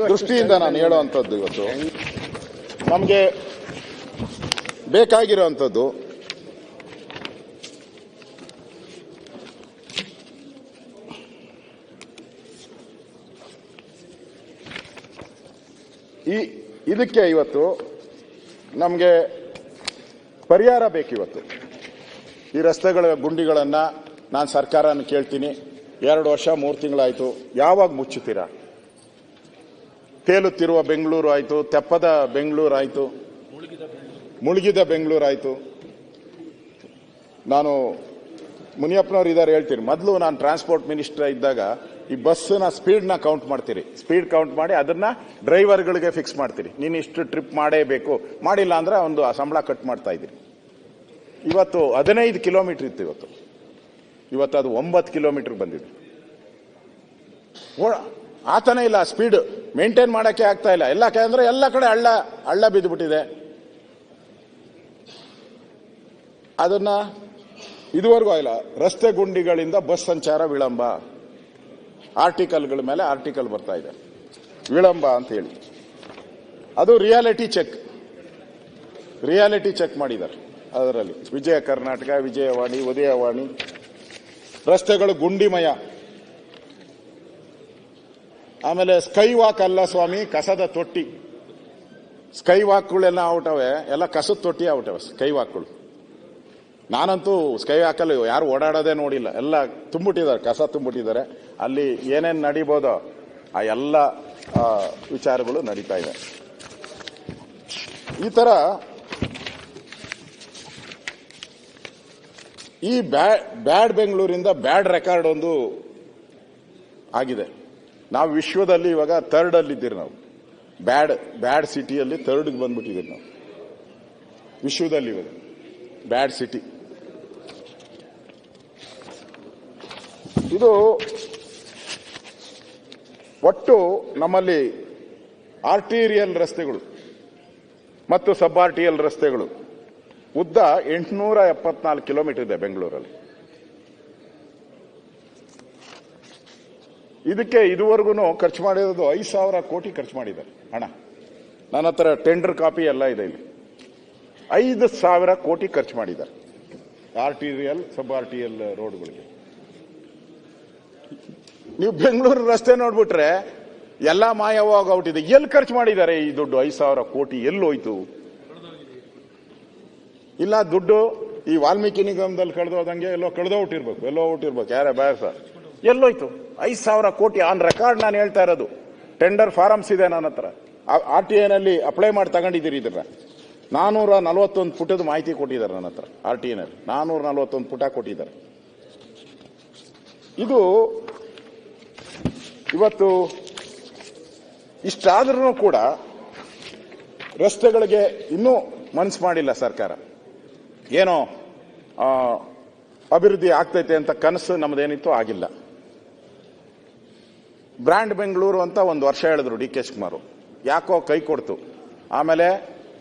ದೃಷ್ಟಿಯಿಂದ ನಾನು ಹೇಳುವಂಥದ್ದು ಇವತ್ತು. ನಮಗೆ ಬೇಕಾಗಿರುವಂಥದ್ದು ಈ ಇದಕ್ಕೆ ಇವತ್ತು ನಮಗೆ ಪರಿಹಾರ ಬೇಕಿವತ್ತು. ಈ ರಸ್ತೆಗಳ ಗುಂಡಿಗಳನ್ನು ನಾನು ಸರ್ಕಾರನ ಕೇಳ್ತೀನಿ. ಎರಡು ವರ್ಷ, ಮೂರು ತಿಂಗಳಾಯಿತು. ಯಾವಾಗ ಮುಚ್ಚುತ್ತೀರಾ? ತೇಲುತ್ತಿರುವ ಬೆಂಗಳೂರು ಆಯಿತು, ತೆಪ್ಪದ ಬೆಂಗಳೂರು ಆಯಿತು. ಮುಳುಗಿದ ಬೆಂಗಳೂರು ಆಯಿತು. ನಾನು ಮುನಿಯಪ್ಪನವ್ರು ಇದಾರೆ ಹೇಳ್ತೀನಿ. ಮೊದಲು ನಾನು ಟ್ರಾನ್ಸ್ಪೋರ್ಟ್ ಮಿನಿಸ್ಟರ್ ಇದ್ದಾಗ ಈ ಬಸ್ನ ಸ್ಪೀಡ್ನ ಕೌಂಟ್ ಮಾಡ್ತೀರಿ. ಸ್ಪೀಡ್ ಕೌಂಟ್ ಮಾಡಿ ಅದನ್ನ ಡ್ರೈವರ್ಗಳಿಗೆ ಫಿಕ್ಸ್ ಮಾಡ್ತೀರಿ. ನೀನು ಇಷ್ಟು ಟ್ರಿಪ್ ಮಾಡೇಬೇಕು. ಮಾಡಿಲ್ಲ ಅಂದ್ರೆ ಒಂದು ಸಂಬಳ ಕಟ್ ಮಾಡ್ತಾ ಇದ್ದೀರಿ. ಇವತ್ತು ಹದಿನೈದು ಕಿಲೋಮೀಟರ್ ಇತ್ತು ಇವತ್ತು. ಇವತ್ತು ಅದು ಒಂಬತ್ತು ಕಿಲೋಮೀಟರ್ ಬಂದಿದೆ. ಆತನೇ ಇಲ್ಲ ಸ್ಪೀಡ್ ಮೇಂಟೈನ್ ಮಾಡೋಕ್ಕೆ ಆಗ್ತಾ ಇಲ್ಲ. ಎಲ್ಲ ಅಂದ್ರೆ ಎಲ್ಲ ಕಡೆ ಹಳ್ಳ ಹಳ್ಳ ಬಿದ್ದುಬಿಟ್ಟಿದೆ. ಅದನ್ನ ಇದುವರೆಗೂ ಆಗಿಲ್ಲ. ರಸ್ತೆ ಗುಂಡಿಗಳಿಂದ ಬಸ್ ಸಂಚಾರ ವಿಳಂಬ. ಆರ್ಟಿಕಲ್ಗಳ ಮೇಲೆ ಆರ್ಟಿಕಲ್ ಬರ್ತಾ ಇದೆ. ವಿಳಂಬ ಅಂತ ಹೇಳಿ. ಅದು ರಿಯಾಲಿಟಿ ಚೆಕ್. ರಿಯಾಲಿಟಿ ಚೆಕ್ ಮಾಡಿದ್ದಾರೆ ಅದರಲ್ಲಿ. ವಿಜಯ ಕರ್ನಾಟಕ, ವಿಜಯವಾಣಿ, ಉದಯವಾಣಿ. ರಸ್ತೆಗಳು ಗುಂಡಿಮಯ. ಆಮೇಲೆ ಸ್ಕೈ ವಾಕ್ ಅಲ್ಲ ಸ್ವಾಮಿ, ಕಸದ ತೊಟ್ಟಿ. ಸ್ಕೈ ವಾಕ್ಗಳೆಲ್ಲ ಔಟವೆ ಎಲ್ಲ ಕಸದ ತೊಟ್ಟಿ ಔಟವೆ ಸ್ಕೈ ವಾಕ್ಗಳು ನಾನಂತೂ ಸ್ಕೈ ಹಾಕಲ್ಲ ಯಾರು ಓಡಾಡೋದೇ ನೋಡಿಲ್ಲ. ಎಲ್ಲ ತುಂಬಿಟ್ಟಿದ್ದಾರೆ, ಕಸ ತುಂಬಿಟ್ಟಿದ್ದಾರೆ. ಅಲ್ಲಿ ಏನೇನು ನಡಿಬೋದೋ ಆ ಎಲ್ಲ ವಿಚಾರಗಳು ನಡೀತಾ ಇದೆ. ಈ ತರ ಈ ಬ್ಯಾಡ್ ಬೆಂಗಳೂರಿಂದ ಬ್ಯಾಡ್ ರೆಕಾರ್ಡ್ ಒಂದು ಆಗಿದೆ. ನಾವು ವಿಶ್ವದಲ್ಲಿ ಇವಾಗ ಥರ್ಡ್ ಅಲ್ಲಿ ಇದ್ದೀರಿ ನಾವು. ಬ್ಯಾಡ್ ಬ್ಯಾಡ್ ಸಿಟಿಯಲ್ಲಿ ಥರ್ಡ್ಗೆ ಬಂದ್ಬಿಟ್ಟಿದ್ದೀರಿ ನಾವು. ವಿಶ್ವದಲ್ಲಿ ಇವಾಗ. Bad city. ಇದು ಒಟ್ಟು ನಮ್ಮಲ್ಲಿ ಆರ್ಟೀರಿಯಲ್ ರಸ್ತೆಗಳು ಮತ್ತು ಸಬ್ ಆರ್ಟಿಯಲ್ ರಸ್ತೆಗಳು. ಉದ್ದ ಎಂಟುನೂರ ಎಪ್ಪತ್ನಾಲ್ಕು ಕಿಲೋಮೀಟರ್ ಇದೆ ಬೆಂಗಳೂರಲ್ಲಿ. ಇದಕ್ಕೆ ಇದುವರೆಗೂ ಖರ್ಚು ಮಾಡಿರೋದು ಐದು ಸಾವಿರ ಕೋಟಿ ಖರ್ಚು ಮಾಡಿದ್ದಾರೆ. ಹಣ ನನ್ನ ಹತ್ರ ಟೆಂಡರ್ ಕಾಪಿ ಎಲ್ಲ ಇದೆ ಇಲ್ಲಿ. ಐದು ಸಾವಿರ ಕೋಟಿ ಖರ್ಚು ಮಾಡಿದ್ದಾರೆ. ಆರ್ಟಿರಿಯಲ್, ಸಬ್ ಆರ್ಟಿಯಲ್ ರೋಡ್ಗಳಿಗೆ. ನೀವು ಬೆಂಗಳೂರು ರಸ್ತೆ ನೋಡ್ಬಿಟ್ರೆ ಎಲ್ಲ ಮಾಯವಾಗೋಗ್ಬಿಟ್ಟಿದೆ ಎಲ್ಲಿ ಖರ್ಚು ಮಾಡಿದ್ದಾರೆ ಈ ದುಡ್ಡು? ಐದು ಸಾವಿರ ಕೋಟಿ ಎಲ್ಲೋಯ್ತು ಇಲ್ಲ, ದುಡ್ಡು ಈ ವಾಲ್ಮೀಕಿ ನಿಗಮದಲ್ಲಿ ಕಳೆದೋದಂಗೆ ಎಲ್ಲೋ ಕಳೆದೋಗ್ಬಿಟ್ಟಿರ್ಬೇಕು ಎಲ್ಲೋ ಹುಟ್ಟಿರ್ಬೇಕು ಯಾರೇ ಸರ್? ಎಲ್ಲೋಯ್ತು ಐದು ಸಾವಿರ ಕೋಟಿ ಆನ್ ರೆಕಾರ್ಡ್ ನಾನು ಹೇಳ್ತಾ ಇರೋದು. ಟೆಂಡರ್ ಫಾರಮ್ಸ್ ಇದೆ ನನ್ನ ಹತ್ರ. ಆರ್ ಟಿ ಐನಲ್ಲಿ ಅಪ್ಲೈ ಮಾಡಿ ತಗೊಂಡಿದ್ದೀರಿ ಇದ್ರ. ನಾನೂರ ನಲವತ್ತೊಂದು ಪುಟದ ಮಾಹಿತಿ ಕೊಟ್ಟಿದ್ದಾರೆ ನನ್ನ ಹತ್ರ ಆರ್ ಟಿ ಐನಲ್ಲಿ ನಾನೂರ ನಲವತ್ತೊಂದು ಪುಟ ಕೊಟ್ಟಿದ್ದಾರೆ. ಇದು ಇವತ್ತು ಇಷ್ಟಾದರೂ ಕೂಡ ರಸ್ತೆಗಳಿಗೆ ಇನ್ನೂ ಮನಸ್ಸು ಮಾಡಿಲ್ಲ ಸರ್ಕಾರ. ಏನೋ ಅಭಿವೃದ್ಧಿ ಆಗ್ತೈತೆ ಅಂತ ಕನಸು ನಮ್ದೇನಿತ್ತು ಆಗಿಲ್ಲ. ಬ್ರ್ಯಾಂಡ್ ಬೆಂಗಳೂರು ಅಂತ ಒಂದು ವರ್ಷ ಹೇಳಿದ್ರು ಡಿ ಕೆ ಶಿವಕುಮಾರ್. ಯಾಕೋ ಕೈ ಕೊಡ್ತು. ಆಮೇಲೆ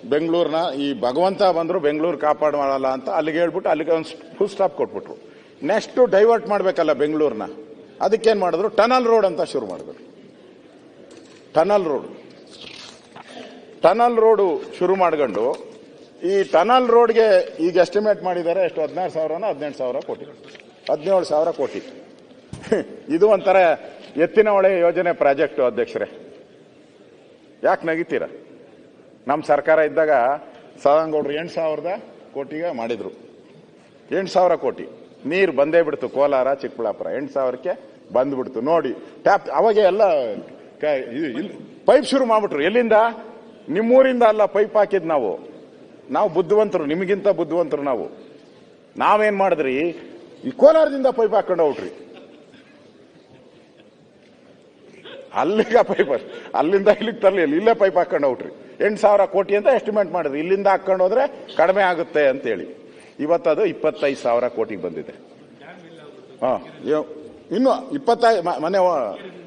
ಬೆಂಗಳೂರಿನ ಈ ಭಗವಂತ ಬಂದರು ಬೆಂಗಳೂರು ಕಾಪಾಡು ಮಾಡಲ್ಲ ಅಂತ ಅಲ್ಲಿಗೆ ಹೇಳ್ಬಿಟ್ಟು ಅಲ್ಲಿಗೆ ಒಂದು ಫುಲ್ ಸ್ಟಾಪ್ ಕೊಟ್ಬಿಟ್ರು. ನೆಕ್ಸ್ಟ್ ಡೈವರ್ಟ್ ಮಾಡಬೇಕಲ್ಲ ಬೆಂಗಳೂರನ್ನ ಅದಕ್ಕೇನು ಮಾಡಿದ್ರು? ಟನಲ್ ರೋಡ್ ಅಂತ ಶುರು ಮಾಡಿದ್ರು. Tunnel road. ಟನಲ್ ರೋಡು ಶುರು ಮಾಡ್ಕೊಂಡು ಈ ಟನಲ್ ರೋಡ್ಗೆ ಈಗ ಎಸ್ಟಿಮೇಟ್ ಮಾಡಿದ್ದಾರೆ ಎಷ್ಟು? ಹದಿನಾರು ಸಾವಿರನ ಹದಿನೆಂಟು ಸಾವಿರ ಕೋಟಿ. ಹದಿನೇಳು ಸಾವಿರ ಕೋಟಿ. ಇದು ಒಂಥರ ಎತ್ತಿನ ಹೊಳೆ ಯೋಜನೆ ಪ್ರಾಜೆಕ್ಟ್ ಅಧ್ಯಕ್ಷರೇ. ಯಾಕೆ ನಗಿತೀರ? ನಮ್ಮ ಸರ್ಕಾರ ಇದ್ದಾಗ ಸದಾನಗೌಡರು ಎಂಟು ಸಾವಿರದ ಕೋಟಿಗೆ ಮಾಡಿದರು. ಎಂಟು ಸಾವಿರ ಕೋಟಿ. ನೀರು ಬಂದೇ ಬಿಡ್ತು ಕೋಲಾರ, ಚಿಕ್ಕಬಳ್ಳಾಪುರ. ಎಂಟು ಸಾವಿರಕ್ಕೆ ಬಂದ್ಬಿಡ್ತು. ನೋಡಿ, ಟ್ಯಾಪ್, ಅವಾಗ ಎಲ್ಲ ಪೈಪ್ ಶುರು ಮಾಡ್ಬಿಟ್ರು. ಎಲ್ಲಿಂದ? ನಿಮ್ಮೂರಿಂದ ಅಲ್ಲ, ಪೈಪ್ ಹಾಕಿದ್ ನಾವು. ನಾವು ಬುದ್ಧಿವಂತರು, ನಿಮಗಿಂತ ಬುದ್ಧಿವಂತರು ನಾವು. ನಾವೇನ್ ಮಾಡಿದ್ರಿ? ಈ ಕೋಲಾರದಿಂದ ಪೈಪ್ ಹಾಕೊಂಡು ಹೋಗ್ರಿ. ಅಲ್ಲಿಗ ಪೈಪ್ ಅಲ್ಲಿಂದ ಇಲ್ಲಿಗೆ ತರಲಿಲ್ಲ ಇಲ್ಲೇ ಪೈಪ್ ಹಾಕೊಂಡು ಹೋಗ್ರಿ. ಎಂಟು ಸಾವಿರ ಕೋಟಿ ಅಂತ ಎಸ್ಟಿಮೇಟ್ ಮಾಡಿದ್ರಿ. ಇಲ್ಲಿಂದ ಹಾಕೊಂಡು ಕಡಿಮೆ ಆಗುತ್ತೆ ಅಂತೇಳಿ. ಇವತ್ತದು ಇಪ್ಪತ್ತೈದು ಸಾವಿರ ಕೋಟಿಗೆ ಬಂದಿದೆ. ಹಾ ಇನ್ನು ಇಪ್ಪತ್ತೈದು ಮನೆ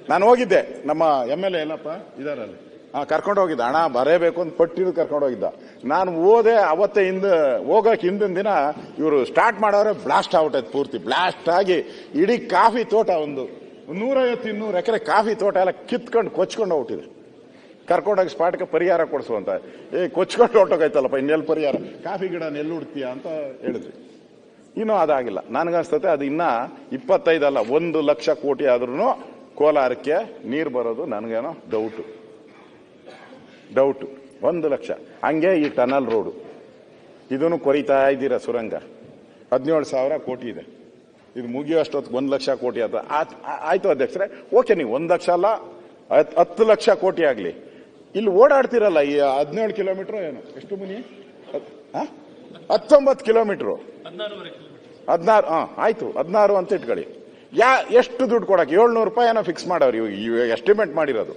ನಾನು ಹೋಗಿದ್ದೆ. ನಮ್ಮ ಎಂ ಎಲ್ ಎ ಏನಪ್ಪ ಇದಾರಲ್ಲಿ. ಹಾ, ಕರ್ಕೊಂಡು ಹೋಗಿದ್ದ. ಹಣ ಬರೇಬೇಕು ಅಂತ ಪಟ್ಟಿದ್ದು ಕರ್ಕೊಂಡು ಹೋಗಿದ್ದ. ನಾನು ಓದೆ ಅವತ್ತೇ ಹಿಂದ ಹೋಗೋಕೆ ಹಿಂದಿನ ದಿನ ಇವರು ಸ್ಟಾರ್ಟ್ ಮಾಡೋರೆ ಬ್ಲಾಸ್ಟ್ ಆಗ್ಬಿಟ್ಟೈತೆ ಪೂರ್ತಿ. ಬ್ಲಾಸ್ಟ್ ಆಗಿ ಇಡೀ ಕಾಫಿ ತೋಟ ಒಂದು ನೂರೈವತ್ತು ಇನ್ನೂರು ಎಕರೆ ಕಾಫಿ ತೋಟ ಎಲ್ಲ ಕಿತ್ಕೊಂಡು ಕೊಚ್ಕೊಂಡು ಹೋಗ್ಬಿಟ್ಟಿದೆ. ಕರ್ಕೊಂಡೋಗಿ ಸ್ಪಾಟ್ಗೆ ಪರಿಹಾರ ಕೊಡಿಸುವಂತ ಏ, ಕೊಚ್ಕೊಂಡು ಹೊಟ್ಟೋಗೈತಲ್ಲಪ್ಪ ಇನ್ನೆಲ್ಲಿ ಪರಿಹಾರ. ಕಾಫಿ ಗಿಡ ನೆಲ್ಲುಡ್ತೀಯ ಅಂತ ಹೇಳಿದ್ರಿ ಇನ್ನೂ ಅದಾಗಿಲ್ಲ. ನನಗನ್ಸ್ತತೆ ಅದು ಇನ್ನ ಇಪ್ಪತ್ತೈದಲ್ಲ, ಒಂದು ಲಕ್ಷ ಕೋಟಿ ಆದ್ರೂ ಕೋಲಾರಕ್ಕೆ ನೀರು ಬರೋದು ನನಗೇನೋ ಡೌಟು ಡೌಟು ಒಂದು ಲಕ್ಷ. ಹಂಗೆ ಈ ಟನಲ್ ರೋಡು ಇದನ್ನು ಕೊರಿತಾ ಇದ್ದೀರಾ ಸುರಂಗ? ಹದಿನೇಳು ಸಾವಿರ ಕೋಟಿ ಇದೆ. ಇದು ಮುಗಿಯೋಷ್ಟೊತ್ತಿಗೆ ಒಂದು ಲಕ್ಷ ಕೋಟಿ ಆಯ್ತು ಅಧ್ಯಕ್ಷರೇ, ಓಕೆ ನೀವು ಒಂದು ಲಕ್ಷ ಅಲ್ಲ, ಹತ್- ಹತ್ತು ಲಕ್ಷ ಕೋಟಿ ಆಗಲಿ. ಇಲ್ಲಿ ಓಡಾಡ್ತಿರಲ್ಲ ಈ ಹದಿನೇಳು ಕಿಲೋಮೀಟರ್ ಏನು? ಎಷ್ಟು ಮುನಿ? ಹತ್ತೊಂಬತ್ತು ಕಿಲೋಮೀಟ್ರು. ಹದಿನಾರು ಹಾ ಆಯ್ತು. ಹದಿನಾರು ಅಂತ ಇಟ್ಕೊಳ್ಳಿ. ಯಾ ಎಷ್ಟು ದುಡ್ಡು ಕೊಡಕ್ಕೆ? ಏಳ್ನೂರು ರೂಪಾಯಿ ಏನೋ ಫಿಕ್ಸ್ ಮಾಡವ್ರಿ ಇವಾಗ ಇವಾಗ ಎಸ್ಟಿಮೇಟ್ ಮಾಡಿರೋದು.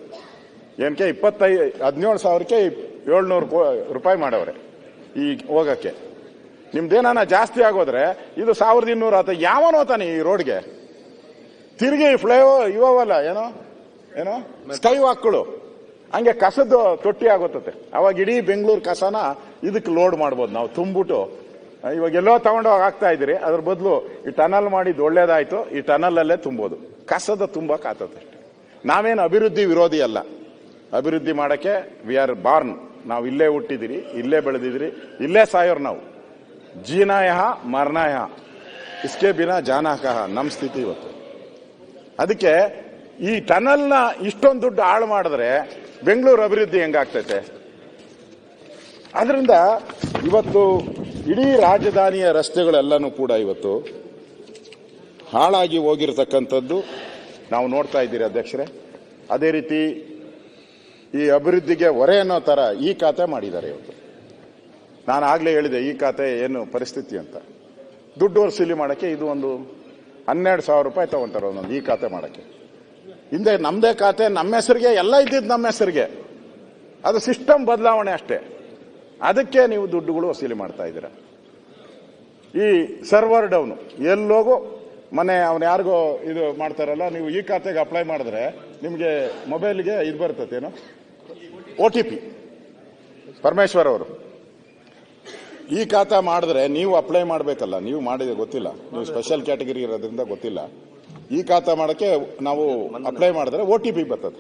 ಏನಕ್ಕೆ ಇಪ್ಪತ್ತೈ ಹದಿನೇಳು ಸಾವಿರಕ್ಕೆ ಏಳ್ನೂರು ರೂಪಾಯಿ ಮಾಡವ್ರೆ ಈ ಹೋಗಕ್ಕೆ. ನಿಮ್ದೇನಾನ ಜಾಸ್ತಿ ಆಗೋದ್ರೆ ಇದು ಸಾವಿರದ ಇನ್ನೂರು ಆತ ಯಾವನೋ ತಾನೆ ಈ ರೋಡ್ಗೆ. ತಿರುಗಿ ಫ್ಲೈಓ ಇವಲ್ಲ ಏನೋ? ಏನೋ? ಸ್ಕೈ ವಾಕ್ಗಳು ಹಂಗೆ ಕಸದ ತೊಟ್ಟಿ ಆಗುತ್ತೆ ಅವಾಗ ಇಡೀ ಬೆಂಗಳೂರು ಕಸನ ಇದಕ್ಕೆ ಲೋಡ್ ಮಾಡ್ಬೋದು ನಾವು ತುಂಬಿಟ್ಟು ಇವಾಗ ಎಲ್ಲೋ ತಗೊಂಡೋಗಿ ಆಗ್ತಾ ಇದ್ದೀರಿ, ಅದ್ರ ಬದಲು ಈ ಟನಲ್ ಮಾಡಿದ್ದು ಒಳ್ಳೇದಾಯ್ತು, ಈ ಟನಲ್ ಅಲ್ಲೇ ತುಂಬೋದು. ಕಸದ ತುಂಬಕ್ ಆತತೆ ನಾವೇನು ಅಭಿವೃದ್ಧಿ ವಿರೋಧಿ ಅಲ್ಲ. ಅಭಿವೃದ್ಧಿ ಮಾಡಕ್ಕೆ ವಿ ಆರ್ ಬಾರ್ನ್ ನಾವು ಇಲ್ಲೇ ಹುಟ್ಟಿದಿರಿ, ಇಲ್ಲೇ ಬೆಳೆದಿದಿರಿ, ಇಲ್ಲೇ ಸಾಯೋರು ನಾವು. ಜೀನಾಯ ಮರಣಾಯ ಇಸ್ಕೆ ಬಿನ ಜಾನಕಃ ನಮ್ಮ ಸ್ಥಿತಿ ಇವತ್ತು. ಅದಕ್ಕೆ ಈ ಟನಲ್ನ ಇಷ್ಟೊಂದು ದುಡ್ಡು ಹಾಳು ಮಾಡಿದ್ರೆ ಬೆಂಗಳೂರು ಅಭಿವೃದ್ಧಿ ಹೆಂಗಾಗ್ತೈತೆ? ಅದರಿಂದ ಇವತ್ತು ಇಡೀ ರಾಜಧಾನಿಯ ರಸ್ತೆಗಳೆಲ್ಲನೂ ಕೂಡ ಇವತ್ತು ಹಾಳಾಗಿ ಹೋಗಿರತಕ್ಕಂಥದ್ದು ನಾವು ನೋಡ್ತಾ ಇದ್ದೀರಿ ಅಧ್ಯಕ್ಷರೇ. ಅದೇ ರೀತಿ ಈ ಅಭಿವೃದ್ಧಿಗೆ ಹೊರೆ ಅನ್ನೋ ಥರ ಈ ಖಾತೆ ಮಾಡಿದ್ದಾರೆ ಇವತ್ತು. ನಾನು ಆಗಲೇ ಹೇಳಿದೆ, ಈ ಖಾತೆ ಏನು ಪರಿಸ್ಥಿತಿ ಅಂತ. ದುಡ್ಡು ವಸೂಲಿ ಮಾಡೋಕ್ಕೆ ಇದು ಒಂದು ಹನ್ನೆರಡು ಸಾವಿರ ರೂಪಾಯಿ ತಗೊಂತಾರೆ ಒಂದೊಂದು ಈ ಖಾತೆ ಮಾಡಕ್ಕೆ. ಹಿಂದೆ ನಮ್ದೇ ಖಾತೆ, ನಮ್ಮ ಹೆಸರಿಗೆ ಎಲ್ಲ ಇದ್ದಿದ್ದು ನಮ್ಮ ಹೆಸರಿಗೆ. ಅದು ಸಿಸ್ಟಮ್ ಬದಲಾವಣೆ ಅಷ್ಟೇ. ಅದಕ್ಕೆ ನೀವು ದುಡ್ಡುಗಳು ವಸೂಲಿ ಮಾಡ್ತಾ ಇದ್ದೀರಾ. ಈ ಸರ್ವರ್ ಡೌನು, ಎಲ್ಲೋಗು, ಮನೆ ಅವನು ಯಾರಿಗೋ ಇದು ಮಾಡ್ತಾರಲ್ಲ, ನೀವು ಈ ಖಾತೆಗೆ ಅಪ್ಲೈ ಮಾಡಿದ್ರೆ ನಿಮಗೆ ಮೊಬೈಲ್ಗೆ ಇದು ಬರ್ತತೇನು ಒ ಟಿ ಪಿ ಪರಮೇಶ್ವರ್ ಅವರು. ಈ ಖಾತೆ ಮಾಡಿದ್ರೆ ನೀವು ಅಪ್ಲೈ ಮಾಡಬೇಕಲ್ಲ, ನೀವು ಮಾಡಿದ್ರೆ ಗೊತ್ತಿಲ್ಲ. ನೀವು ಸ್ಪೆಷಲ್ ಕ್ಯಾಟಗರಿ ಇರೋದ್ರಿಂದ ಗೊತ್ತಿಲ್ಲ. ಈ ಖಾತಾ ಮಾಡಕ್ಕೆ ನಾವು ಅಪ್ಲೈ ಮಾಡಿದ್ರೆ ಒ ಟಿ ಪಿ ಬರ್ತದೆ.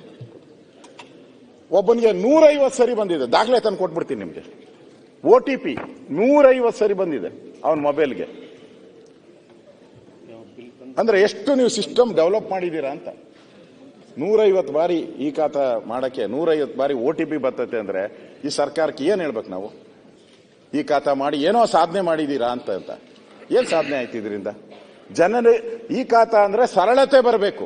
ಒಬ್ಬನಿಗೆ ನೂರೈವತ್ತು ಸರಿ ಬಂದಿದೆ. ದಾಖಲೆ ತಂದು ಕೊಟ್ಬಿಡ್ತೀನಿ ನಿಮಗೆ. ಒ ಟಿ ಪಿ ನೂರೈವತ್ತು ಸರಿ ಬಂದಿದೆ ಅವನ ಮೊಬೈಲ್ಗೆ. ಅಂದ್ರೆ ಎಷ್ಟು ನೀವು ಸಿಸ್ಟಮ್ ಡೆವಲಪ್ ಮಾಡಿದ್ದೀರಾ ಅಂತ. ನೂರೈವತ್ತು ಬಾರಿ ಈ ಖಾತಾ ಮಾಡಕ್ಕೆ, ನೂರೈವತ್ತು ಬಾರಿ ಒ ಟಿ ಪಿ ಬರ್ತೈತೆ ಅಂದ್ರೆ ಈ ಸರ್ಕಾರಕ್ಕೆ ಏನು ಹೇಳ್ಬೇಕು ನಾವು? ಈ ಖಾತಾ ಮಾಡಿ ಏನೋ ಸಾಧನೆ ಮಾಡಿದ್ದೀರಾ ಅಂತ ಅಂತ. ಏನು ಸಾಧನೆ ಆಯ್ತು ಇದರಿಂದ? ಜನರು ಈ ಖಾತಾ ಅಂದ್ರೆ ಸರಳತೆ ಬರಬೇಕು.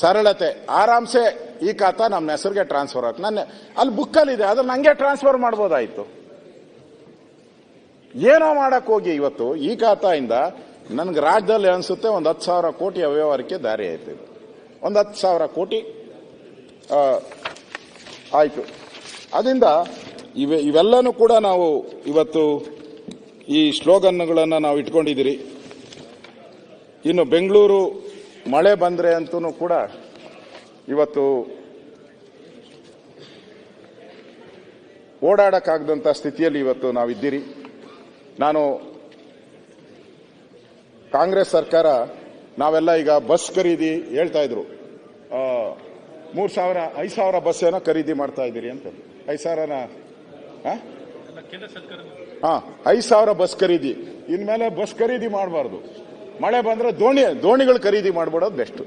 ಸರಳತೆ, ಆರಾಮ್ಸೆ ಈ ಖಾತ ನಮ್ಮ ಹೆಸರಿಗೆ ಟ್ರಾನ್ಸ್ಫರ್ ಆಗುತ್ತೆ. ನನ್ನ, ಅಲ್ಲಿ ಬುಕ್ಕಲ್ಲಿ ಇದೆ ಅದನ್ನ ನಂಗೆ ಟ್ರಾನ್ಸ್ಫರ್ ಮಾಡ್ಬೋದಾಯಿತು. ಏನೋ ಮಾಡಕ್ಕೆ ಹೋಗಿ ಇವತ್ತು ಈ ಖಾತಾಯಿಂದ ನನ್ಗೆ ರಾಜ್ಯದಲ್ಲಿ ಅನ್ಸುತ್ತೆ ಒಂದು ಹತ್ತು ಸಾವಿರ ಕೋಟಿ ಅವ್ಯವಹಾರಕ್ಕೆ ದಾರಿ ಆಯ್ತು. ಇದು ಒಂದು ಹತ್ತು ಸಾವಿರ ಕೋಟಿ ಆಯಿತು ಆಯ್ತು. ಅದರಿಂದ ಇವೆ, ಇವೆಲ್ಲನೂ ಕೂಡ ನಾವು ಇವತ್ತು ಈ ಸ್ಲೋಗನ್ಗಳನ್ನು ನಾವು ಇಟ್ಕೊಂಡಿದ್ದೀರಿ. ಇನ್ನು ಬೆಂಗಳೂರು ಮಳೆ ಬಂದ್ರೆ ಅಂತೂ ಕೂಡ ಇವತ್ತು ಓಡಾಡಕ್ಕಾಗದಂತ ಸ್ಥಿತಿಯಲ್ಲಿ ಇವತ್ತು ನಾವಿದ್ದೀರಿ. ನಾನು ಕಾಂಗ್ರೆಸ್ ಸರ್ಕಾರ ನಾವೆಲ್ಲ ಈಗ ಬಸ್ ಖರೀದಿ ಹೇಳ್ತಾ ಇದ್ರು. ಮೂರ್ ಸಾವಿರ ಐದು ಸಾವಿರ ಬಸ್ ಏನೋ ಖರೀದಿ ಮಾಡ್ತಾ ಇದ್ದೀರಿ ಅಂತ. ಐದು ಸಾವಿರನ ಹಾಂ ಹಾ ಐದು ಸಾವಿರ ಬಸ್ ಖರೀದಿ. ಇನ್ಮೇಲೆ ಬಸ್ ಖರೀದಿ ಮಾಡಬಾರ್ದು. ಮಳೆ ಬಂದ್ರೆ ದೋಣಿ, ದೋಣಿಗಳು ಖರೀದಿ ಮಾಡ್ಬಿಡೋದು ಬೆಸ್ಟ್.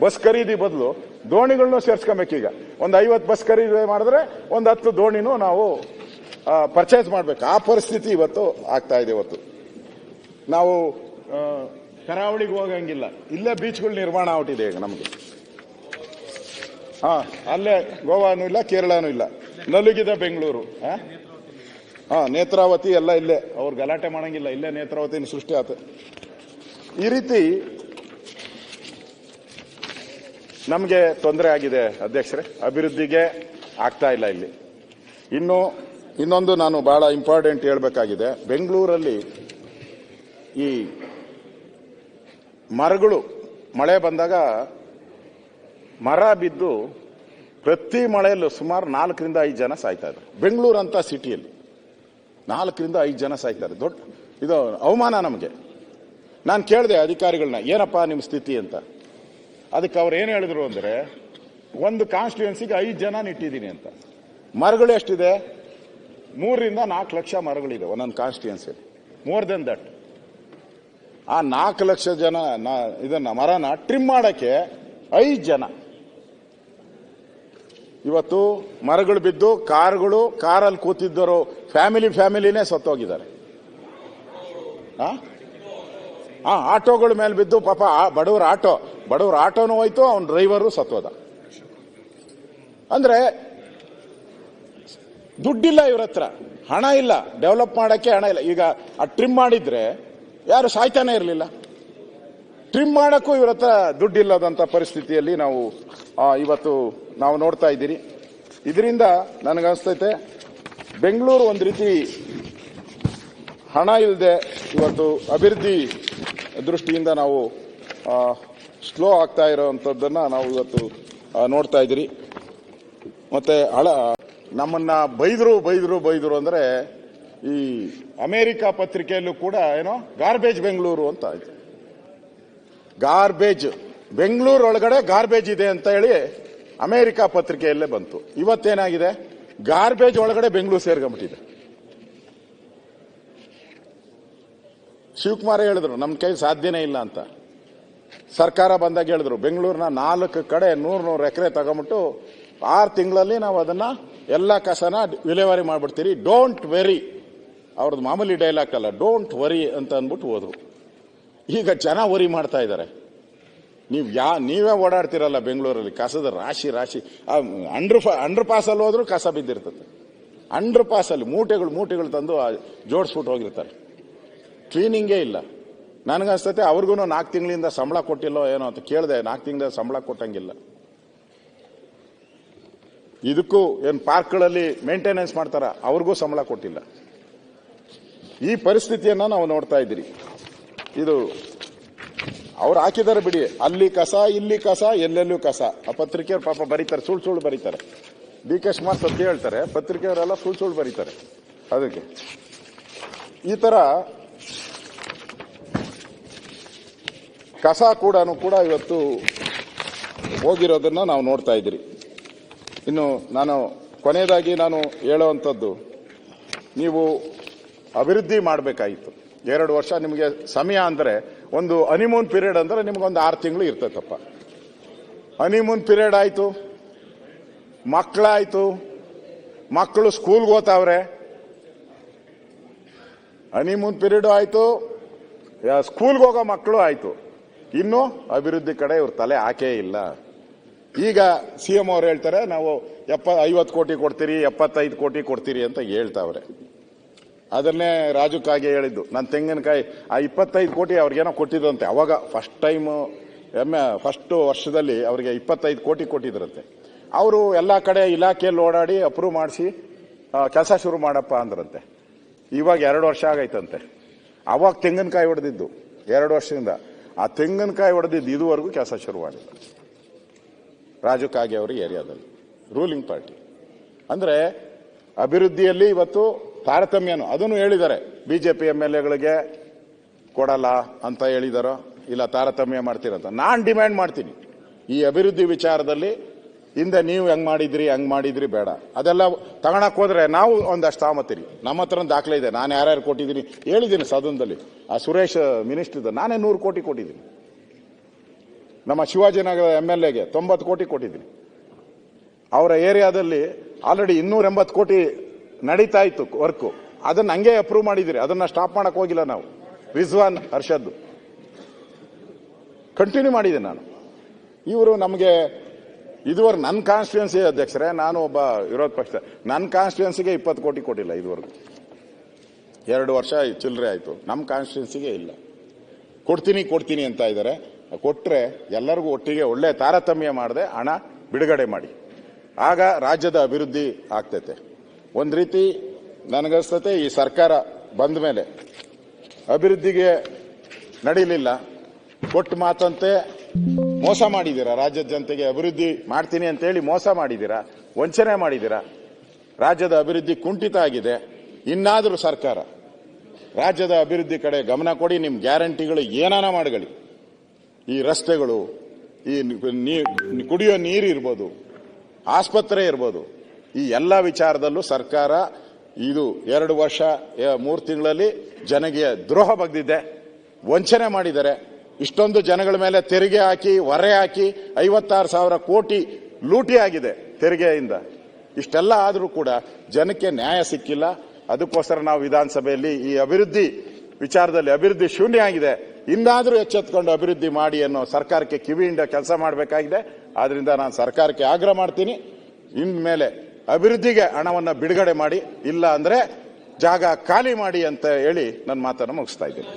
ಬಸ್ ಖರೀದಿ ಬದಲು ದೋಣಿಗಳನ್ನೂ ಸೇರ್ಸ್ಕೊಬೇಕೀಗ ಒಂದು ಐವತ್ತು ಬಸ್ ಖರೀದಿ ಮಾಡಿದ್ರೆ ಒಂದು ಹತ್ತು ದೋಣಿನೂ ನಾವು ಪರ್ಚೇಸ್ ಮಾಡ್ಬೇಕು. ಆ ಪರಿಸ್ಥಿತಿ ಇವತ್ತು ಆಗ್ತಾ ಇದೆ ಇವತ್ತು. ನಾವು ಕರಾವಳಿಗೆ ಹೋಗಂಗಿಲ್ಲ. ಇಲ್ಲೇ ಬೀಚ್ಗಳು ನಿರ್ಮಾಣ ಆಗ್ಬಿಟ್ಟಿದೆ ಈಗ ನಮಗೆ. ಹಾ, ಅಲ್ಲೇ ಗೋವಾನು ಇಲ್ಲ, ಕೇರಳನೂ ಇಲ್ಲ. ನಲುಗಿದ ಬೆಂಗಳೂರು. ಹಾ? ನೇತ್ರಾವತಿ ಎಲ್ಲ ಇಲ್ಲೇ. ಅವ್ರು ಗಲಾಟೆ ಮಾಡಂಗಿಲ್ಲ. ಇಲ್ಲೇ ನೇತ್ರಾವತಿ ಸೃಷ್ಟಿ ಆತ. ಈ ರೀತಿ ನಮಗೆ ತೊಂದರೆ ಆಗಿದೆ, ಅಧ್ಯಕ್ಷರೇ. ಅಭಿವೃದ್ಧಿಗೆ ಆಗ್ತಾ ಇಲ್ಲ ಇಲ್ಲಿ. ಇನ್ನು ಇನ್ನೊಂದು ನಾನು ಬಹಳ ಇಂಪಾರ್ಟೆಂಟ್ ಹೇಳಬೇಕಾಗಿದೆ. ಬೆಂಗಳೂರಲ್ಲಿ ಈ ಮರಗಳು, ಮಳೆ ಬಂದಾಗ ಮರ ಬಿದ್ದು ಪ್ರತಿ ಮಳೆಯಲ್ಲೂ ಸುಮಾರು ನಾಲ್ಕರಿಂದ ಐದು ಜನ ಸಾಯ್ತಾ ಇದ್ದಾರೆ. ಬೆಂಗಳೂರು ಅಂತ ಸಿಟಿಯಲ್ಲಿ ನಾಲ್ಕರಿಂದ ಐದು ಜನ ಸಾಯ್ತಾರೆ ದೊಡ್ಡ ಇದು ಅವಮಾನ ನಮಗೆ. ನಾನು ಕೇಳಿದೆ ಅಧಿಕಾರಿಗಳನ್ನ ಏನಪ್ಪ ನಿಮ್ಮ ಸ್ಥಿತಿ ಅಂತ? ಅದಕ್ಕೆ ಅವ್ರು ಏನು ಹೇಳಿದ್ರು ಅಂದರೆ, ಒಂದು ಕಾನ್ಸ್ಟಿಟ್ಯೂನ್ಸಿಗೆ ಐದು ಜನ ಇಟ್ಟಿದ್ದೀನಿ ಅಂತ. ಮರಗಳು ಎಷ್ಟಿದೆ? ಮೂರರಿಂದ ನಾಲ್ಕು ಲಕ್ಷ ಮರಗಳಿದೆ ಒಂದೊಂದು ಕಾನ್ಸ್ಟಿಟ್ಯೂನ್ಸಿ ಮೋರ್ ದೆನ್ ದಟ್ ಆ ನಾಲ್ಕು ಲಕ್ಷ ಜನ ಇದನ್ನ, ಮರನ ಟ್ರಿಮ್ ಮಾಡೋಕ್ಕೆ ಐದು ಜನ. ಇವತ್ತು ಮರಗಳು ಬಿದ್ದು ಕಾರ್ಗಳು, ಕಾರಲ್ಲಿ ಕೂತಿದ್ದರು ಫ್ಯಾಮಿಲಿ ಫ್ಯಾಮಿಲಿನೇ ಸತ್ತೋಗಿದ್ದಾರೆ. ಆ? ಆಟೋಗಳ ಮೇಲೆ ಬಿದ್ದು ಪಾಪ ಬಡವ್ರ ಆಟೋ, ಬಡವ್ರ ಆಟೋನು ಹೋಯ್ತು, ಅವನ ಡ್ರೈವರು ಸತ್ತೋದ ಅಂದ್ರೆ ದುಡ್ಡಿಲ್ಲ ಇವ್ರ ಹತ್ರ, ಹಣ ಇಲ್ಲ, ಡೆವಲಪ್ ಮಾಡಕ್ಕೆ ಹಣ ಇಲ್ಲ. ಈಗ ಆ ಟ್ರಿಮ್ ಮಾಡಿದ್ರೆ ಯಾರು ಸಾಯ್ತಾನೆ ಇರಲಿಲ್ಲ. ಟ್ರಿಮ್ ಮಾಡೋಕ್ಕೂ ಇವ್ರ ಹತ್ರ ದುಡ್ಡಿಲ್ಲದಂಥ ಪರಿಸ್ಥಿತಿಯಲ್ಲಿ ನಾವು ಇವತ್ತು ನಾವು ನೋಡ್ತಾ ಇದ್ದೀರಿ. ಇದರಿಂದ ನನಗನ್ಸ್ತೈತೆ ಬೆಂಗಳೂರು ಒಂದು ರೀತಿ ಹಣ ಇಲ್ಲದೆ ಇವತ್ತು ಅಭಿವೃದ್ಧಿ ದೃಷ್ಟಿಯಿಂದ ನಾವು ಸ್ಲೋ ಆಗ್ತಾ ಇರೋವಂಥದ್ದನ್ನು ನಾವು ಇವತ್ತು ನೋಡ್ತಾ ಇದ್ದೀರಿ. ಮತ್ತು ಹಳ, ನಮ್ಮನ್ನು ಬೈದರು ಬೈದರು ಬೈದರು ಅಂದರೆ ಈ ಅಮೇರಿಕಾ ಪತ್ರಿಕೆಯಲ್ಲೂ ಕೂಡ ಏನೋ ಗಾರ್ಬೇಜ್ ಬೆಂಗಳೂರು ಅಂತ ಆಯ್ತು. ಗಾರ್ಬೇಜ್ ಬೆಂಗಳೂರು ಒಳಗಡೆ ಗಾರ್ಬೇಜ್ ಇದೆ ಅಂತ ಹೇಳಿ ಅಮೇರಿಕಾ ಪತ್ರಿಕೆಯಲ್ಲೇ ಬಂತು. ಇವತ್ತೇನಾಗಿದೆ? ಗಾರ್ಬೇಜ್ ಒಳಗಡೆ ಬೆಂಗಳೂರು ಸೇರ್ಕೊಂಡ್ಬಿಟ್ಟಿದೆ. ಶಿವಕುಮಾರ್ ಹೇಳಿದ್ರು ನಮ್ಮ ಕೈ ಸಾಧ್ಯನೇ ಇಲ್ಲ ಅಂತ. ಸರ್ಕಾರ ಬಂದಾಗ ಹೇಳಿದ್ರು, ಬೆಂಗಳೂರಿನ ನಾಲ್ಕು ಕಡೆ ನೂರು ನೂರು ಎಕರೆ ತಗೊಂಬಿಟ್ಟು ಆರು ತಿಂಗಳಲ್ಲಿ ನಾವು ಅದನ್ನ ಎಲ್ಲ ಕಸನ ವಿಲೇವಾರಿ ಮಾಡ್ಬಿಡ್ತೀರಿ, ಡೋಂಟ್ ವೆರಿ. ಅವ್ರದ್ದು ಮಾಮೂಲಿ ಡೈಲಾಗ್ ಅಲ್ಲ, ಡೋಂಟ್ ವರಿ ಅಂತ ಅಂದ್ಬಿಟ್ಟು ಹೋದ್ರು. ಈಗ ಜನ ವರಿ ಮಾಡ್ತಾ ಇದ್ದಾರೆ ನೀವು ಯಾ, ನೀವೇ ಓಡಾಡ್ತಿರಲ್ಲ ಬೆಂಗಳೂರಲ್ಲಿ, ಕಸದ ರಾಶಿ ರಾಶಿ. ಅಂಡರ್ ಅಂಡರ್ ಪಾಸಲ್ಲಿ ಹೋದ್ರೂ ಕಸ ಬಿದ್ದಿರ್ತದೆ. ಅಂಡರ್ ಪಾಸಲ್ಲಿ ಮೂಟೆಗಳು ಮೂಟೆಗಳು ತಂದು ಜೋಡಿಸ್ಬಿಟ್ಟು ಹೋಗಿರ್ತಾರೆ. ಕ್ಲೀನಿಂಗೇ ಇಲ್ಲ. ನನಗನ್ಸ್ತೈತೆ ಅವ್ರಿಗೂ ನಾಲ್ಕು ತಿಂಗಳಿಂದ ಸಂಬಳ ಕೊಟ್ಟಿಲ್ಲೋ ಏನೋ ಅಂತ ಕೇಳಿದೆ ನಾಲ್ಕು ತಿಂಗಳ ಸಂಬಳ ಕೊಟ್ಟಂಗಿಲ್ಲ. ಇದಕ್ಕೂ ಏನು ಪಾರ್ಕ್ಗಳಲ್ಲಿ ಮೇಂಟೆನೆನ್ಸ್ ಮಾಡ್ತಾರ, ಅವ್ರಿಗೂ ಸಂಬಳ ಕೊಟ್ಟಿಲ್ಲ. ಈ ಪರಿಸ್ಥಿತಿಯನ್ನ ನಾವು ನೋಡ್ತಾ ಇದ್ದೀರಿ. ಇದು ಅವ್ರು ಹಾಕಿದ್ದಾರೆ ಬಿಡಿ, ಅಲ್ಲಿ ಕಸ, ಇಲ್ಲಿ ಕಸ, ಎಲ್ಲೆಲ್ಲೂ ಕಸ. ಆ ಪತ್ರಿಕೆಯವ್ರು ಪಾಪ ಬರೀತಾರೆ, ಸುಳ್ಳು ಸುಳ್ಳು ಬರೀತಾರೆ. ಡಿ ಕೆ ಶಿವಕುಮಾರ್ ಸತ್ಯ ಹೇಳ್ತಾರೆ, ಪತ್ರಿಕೆಯವರೆಲ್ಲ ಸುಳ್ಳು ಸುಳ್ಳು ಬರೀತಾರೆ. ಅದಕ್ಕೆ ಈ ತರ ಕಸ ಕೂಡ ಕೂಡ ಇವತ್ತು ಹೋಗಿರೋದನ್ನ ನಾವು ನೋಡ್ತಾ ಇದ್ದೀರಿ. ಇನ್ನು ನಾನು ಕೊನೆಯದಾಗಿ ನಾನು ಹೇಳುವಂಥದ್ದು, ನೀವು ಅಭಿವೃದ್ಧಿ ಮಾಡಬೇಕಾಗಿತ್ತು. ಎರಡು ವರ್ಷ ನಿಮಗೆ ಸಮಯ ಅಂದರೆ, ಒಂದು ಹನಿಮೂನ್ ಪೀರಿಯಡ್ ಅಂದರೆ ನಿಮ್ಗೊಂದು ಆರು ತಿಂಗಳು ಇರ್ತೈತಪ್ಪ. ಹನಿಮೂನ್ ಪೀರಿಯಡ್ ಆಯಿತು ಮಕ್ಕಳಾಯಿತು ಮಕ್ಕಳು ಸ್ಕೂಲ್ಗೆ ಹೋಗ್ತಾವ್ರೆ. ಹನಿಮೂನ್ ಪೀರಿಯಡು ಆಯಿತು ಸ್ಕೂಲ್ಗೆ ಹೋಗೋ ಮಕ್ಕಳು ಆಯಿತು. ಇನ್ನು ಅಭಿವೃದ್ಧಿ ಕಡೆ ಇವ್ರ ತಲೆ ಹಾಕೇ ಇಲ್ಲ. ಈಗ ಸಿ ಎಂ ಅವ್ರು ಹೇಳ್ತಾರೆ, ನಾವು ಎಪ್ಪ, ಐವತ್ತು ಕೋಟಿ ಕೊಡ್ತೀರಿ, ಎಪ್ಪತ್ತೈದು ಕೋಟಿ ಕೊಡ್ತೀರಿ ಅಂತ ಹೇಳ್ತಾವ್ರೆ. ಅದನ್ನೇ ರಾಜು ಕಾಗೆ ಹೇಳಿದ್ದು. ನಾನು ತೆಂಗಿನಕಾಯಿ, ಆ ಇಪ್ಪತ್ತೈದು ಕೋಟಿ ಅವ್ರಿಗೇನೋ ಕೊಟ್ಟಿದ್ರಂತೆ. ಅವಾಗ ಫಸ್ಟ್ ಟೈಮ್ ಎಮ್ಮೆ ಫಸ್ಟ್ ವರ್ಷದಲ್ಲಿ ಅವರಿಗೆ ಇಪ್ಪತ್ತೈದು ಕೋಟಿ ಕೊಟ್ಟಿದ್ರಂತೆ. ಅವರು ಎಲ್ಲ ಕಡೆ ಇಲಾಖೆಯಲ್ಲಿ ಓಡಾಡಿ ಅಪ್ರೂವ್ ಮಾಡಿಸಿ ಕೆಲಸ ಶುರು ಮಾಡಪ್ಪ ಅಂದ್ರಂತೆ. ಇವಾಗ ಎರಡು ವರ್ಷ ಆಗೈತಂತೆ. ಅವಾಗ ತೆಂಗಿನಕಾಯಿ ಹೊಡೆದಿದ್ದು, ಎರಡು ವರ್ಷದಿಂದ. ಆ ತೆಂಗಿನಕಾಯಿ ಹೊಡೆದಿದ್ದು ಇದುವರೆಗೂ ಕೆಲಸ ಶುರುವಾಗಿಲ್ಲ ರಾಜು ಕಾಗೆ ಅವರ ಏರಿಯಾದಲ್ಲಿ ರೂಲಿಂಗ್ ಪಾರ್ಟಿ ಅಂದ್ರೆ ಅಭಿವೃದ್ಧಿಯಲ್ಲಿ ಇವತ್ತು ತಾರತಮ್ಯನು, ಅದನ್ನು ಹೇಳಿದ್ದಾರೆ. ಬಿಜೆಪಿ ಎಂ ಎಲ್ ಎಗಳಿಗೆ ಕೊಡಲ್ಲ ಅಂತ ಹೇಳಿದಾರೋ, ಇಲ್ಲ ತಾರತಮ್ಯ ಮಾಡ್ತೀರಂತ ನಾನು ಡಿಮ್ಯಾಂಡ್ ಮಾಡ್ತೀನಿ. ಈ ಅಭಿವೃದ್ಧಿ ವಿಚಾರದಲ್ಲಿ ಹಿಂದೆ ನೀವು ಹೆಂಗ್ ಮಾಡಿದ್ರಿ, ಹಂಗ್ ಮಾಡಿದ್ರಿ ಬೇಡ. ಅದೆಲ್ಲ ತಗೊಳಕ್ ಹೋದ್ರೆ ನಾವು ಒಂದಷ್ಟು ತಗೊಂಬತ್ತೀರಿ ನಮ್ಮ ಹತ್ರ ದಾಖಲೆ ಇದೆ. ನಾನು ಯಾರ್ಯಾರು ಕೊಟ್ಟಿದ್ದೀನಿ ಹೇಳಿದ್ದೀನಿ ಸದನದಲ್ಲಿ. ಆ ಸುರೇಶ್ ಮಿನಿಸ್ಟರ್ ನಾನೇ ನೂರು ಕೋಟಿ ಕೊಟ್ಟಿದ್ದೀನಿ. ನಮ್ಮ ಶಿವಾಜಿನಗರ ಎಂ ಎಲ್ ಎಗೆ ತೊಂಬತ್ತು ಕೋಟಿ ಕೊಟ್ಟಿದ್ದೀನಿ. ಅವರ ಏರಿಯಾದಲ್ಲಿ ಆಲ್ರೆಡಿ ಇನ್ನೂರ ಎಂಬತ್ತು ಕೋಟಿ ನಡೀತಾ ಇತ್ತು ವರ್ಕು. ಅದನ್ನ ಹಂಗೆ ಅಪ್ರೂವ್ ಮಾಡಿದಿರಿ. ಅದನ್ನ ಸ್ಟಾಪ್ ಮಾಡಕ್ ಹೋಗಿಲ್ಲ ನಾವು. ರಿಜ್ವಾನ್ ಹರ್ಷದ್ದು. ಕಂಟಿನ್ಯೂ ಮಾಡಿದೆ ನಾನು. ಇವರು ನಮಗೆ ಇದುವರೆಗೆ ನನ್ನ ಕಾನ್ಸ್ಟಿಟ್ಯೂನ್ಸಿ ಅಧ್ಯಕ್ಷರೇ, ನಾನು ಒಬ್ಬ ವಿರೋಧ ಪಕ್ಷ. ನನ್ನ ಕಾನ್ಸ್ಟಿಟ್ಯೂನ್ಸಿಗೆ ಇಪ್ಪತ್ತು ಕೋಟಿ ಕೊಟ್ಟಿಲ್ಲ ಇದುವರೆಗೂ. ಎರಡು ವರ್ಷ ಚಿಲ್ಲರೆ ಆಯಿತು. ನಮ್ಮ ಕಾನ್ಸ್ಟಿಟ್ಯೂನ್ಸಿಗೆ ಇಲ್ಲ. ಕೊಡ್ತೀನಿ ಕೊಡ್ತೀನಿ ಅಂತ ಇದ್ದಾರೆ ಕೊಟ್ಟರೆ ಎಲ್ಲರಿಗೂ ಒಟ್ಟಿಗೆ ಒಳ್ಳೆ ತಾರತಮ್ಯ ಮಾಡದೆ, ಹಣ ಬಿಡುಗಡೆ ಮಾಡಿ. ಆಗ ರಾಜ್ಯದ ಅಭಿವೃದ್ಧಿ ಆಗ್ತೈತೆ. ಒಂದು ರೀತಿ ನನಗನ್ಸ್ತತೆ, ಈ ಸರ್ಕಾರ ಬಂದ ಮೇಲೆ ಅಭಿವೃದ್ಧಿಗೆ ನಡೀಲಿಲ್ಲ. ಕೊಟ್ಟು ಮಾತಂತೆ ಮೋಸ ಮಾಡಿದ್ದೀರಾ? ರಾಜ್ಯದ ಜನತೆಗೆ ಅಭಿವೃದ್ಧಿ ಮಾಡ್ತೀನಿ ಅಂತೇಳಿ ಮೋಸ ಮಾಡಿದ್ದೀರಾ? ವಂಚನೆ ಮಾಡಿದ್ದೀರಾ? ರಾಜ್ಯದ ಅಭಿವೃದ್ಧಿ ಕುಂಠಿತ ಆಗಿದೆ. ಇನ್ನಾದರೂ ಸರ್ಕಾರ, ರಾಜ್ಯದ ಅಭಿವೃದ್ಧಿ ಕಡೆ ಗಮನ ಕೊಡಿ ನಿಮ್ಮ ಗ್ಯಾರಂಟಿಗಳು ಏನಾನ ಮಾಡಗಳಿ ಈ ರಸ್ತೆಗಳು, ಈ ಕುಡಿಯೋ ನೀರು ಇರ್ಬೋದು, ಆಸ್ಪತ್ರೆ ಇರ್ಬೋದು, ಈ ಎಲ್ಲ ವಿಚಾರದಲ್ಲೂ ಸರ್ಕಾರ ಇದು ಎರಡು ವರ್ಷ ಮೂರು ತಿಂಗಳಲ್ಲಿ ಜನಗೆ ದ್ರೋಹ ಬಗ್ದಿದೆ. ವಂಚನೆ ಮಾಡಿದ್ದಾರೆ. ಇಷ್ಟೊಂದು ಜನಗಳ ಮೇಲೆ ತೆರಿಗೆ ಹಾಕಿ, ಹೊರೆ ಹಾಕಿ, ಐವತ್ತಾರು ಸಾವಿರ ಕೋಟಿ ಲೂಟಿ ಆಗಿದೆ ತೆರಿಗೆಯಿಂದ. ಇಷ್ಟೆಲ್ಲ ಆದರೂ ಕೂಡ ಜನಕ್ಕೆ ನ್ಯಾಯ ಸಿಕ್ಕಿಲ್ಲ. ಅದಕ್ಕೋಸ್ಕರ ನಾವು ವಿಧಾನಸಭೆಯಲ್ಲಿ ಈ ಅಭಿವೃದ್ಧಿ ವಿಚಾರದಲ್ಲಿ ಅಭಿವೃದ್ಧಿ ಶೂನ್ಯ ಆಗಿದೆ. ಇನ್ನಾದರೂ ಎಚ್ಚೆತ್ಕೊಂಡು ಅಭಿವೃದ್ಧಿ ಮಾಡಿ ಅನ್ನೋ ಸರ್ಕಾರಕ್ಕೆ ಕಿವಿಯಿಂದ ಕೆಲಸ ಮಾಡಬೇಕಾಗಿದೆ. ಆದ್ರಿಂದ ನಾನು ಸರ್ಕಾರಕ್ಕೆ ಆಗ್ರಹ ಮಾಡ್ತೀನಿ. ಇನ್ಮೇಲೆ ಅಭಿವೃದ್ಧಿಗೆ ಹಣವನ್ನು ಬಿಡುಗಡೆ ಮಾಡಿ, ಇಲ್ಲ ಅಂದ್ರೆ ಜಾಗ ಖಾಲಿ ಮಾಡಿ ಅಂತ ಹೇಳಿ ನನ್ನ ಮಾತನ್ನು ಮುಗಿಸ್ತಾ ಇದ್ದೀನಿ.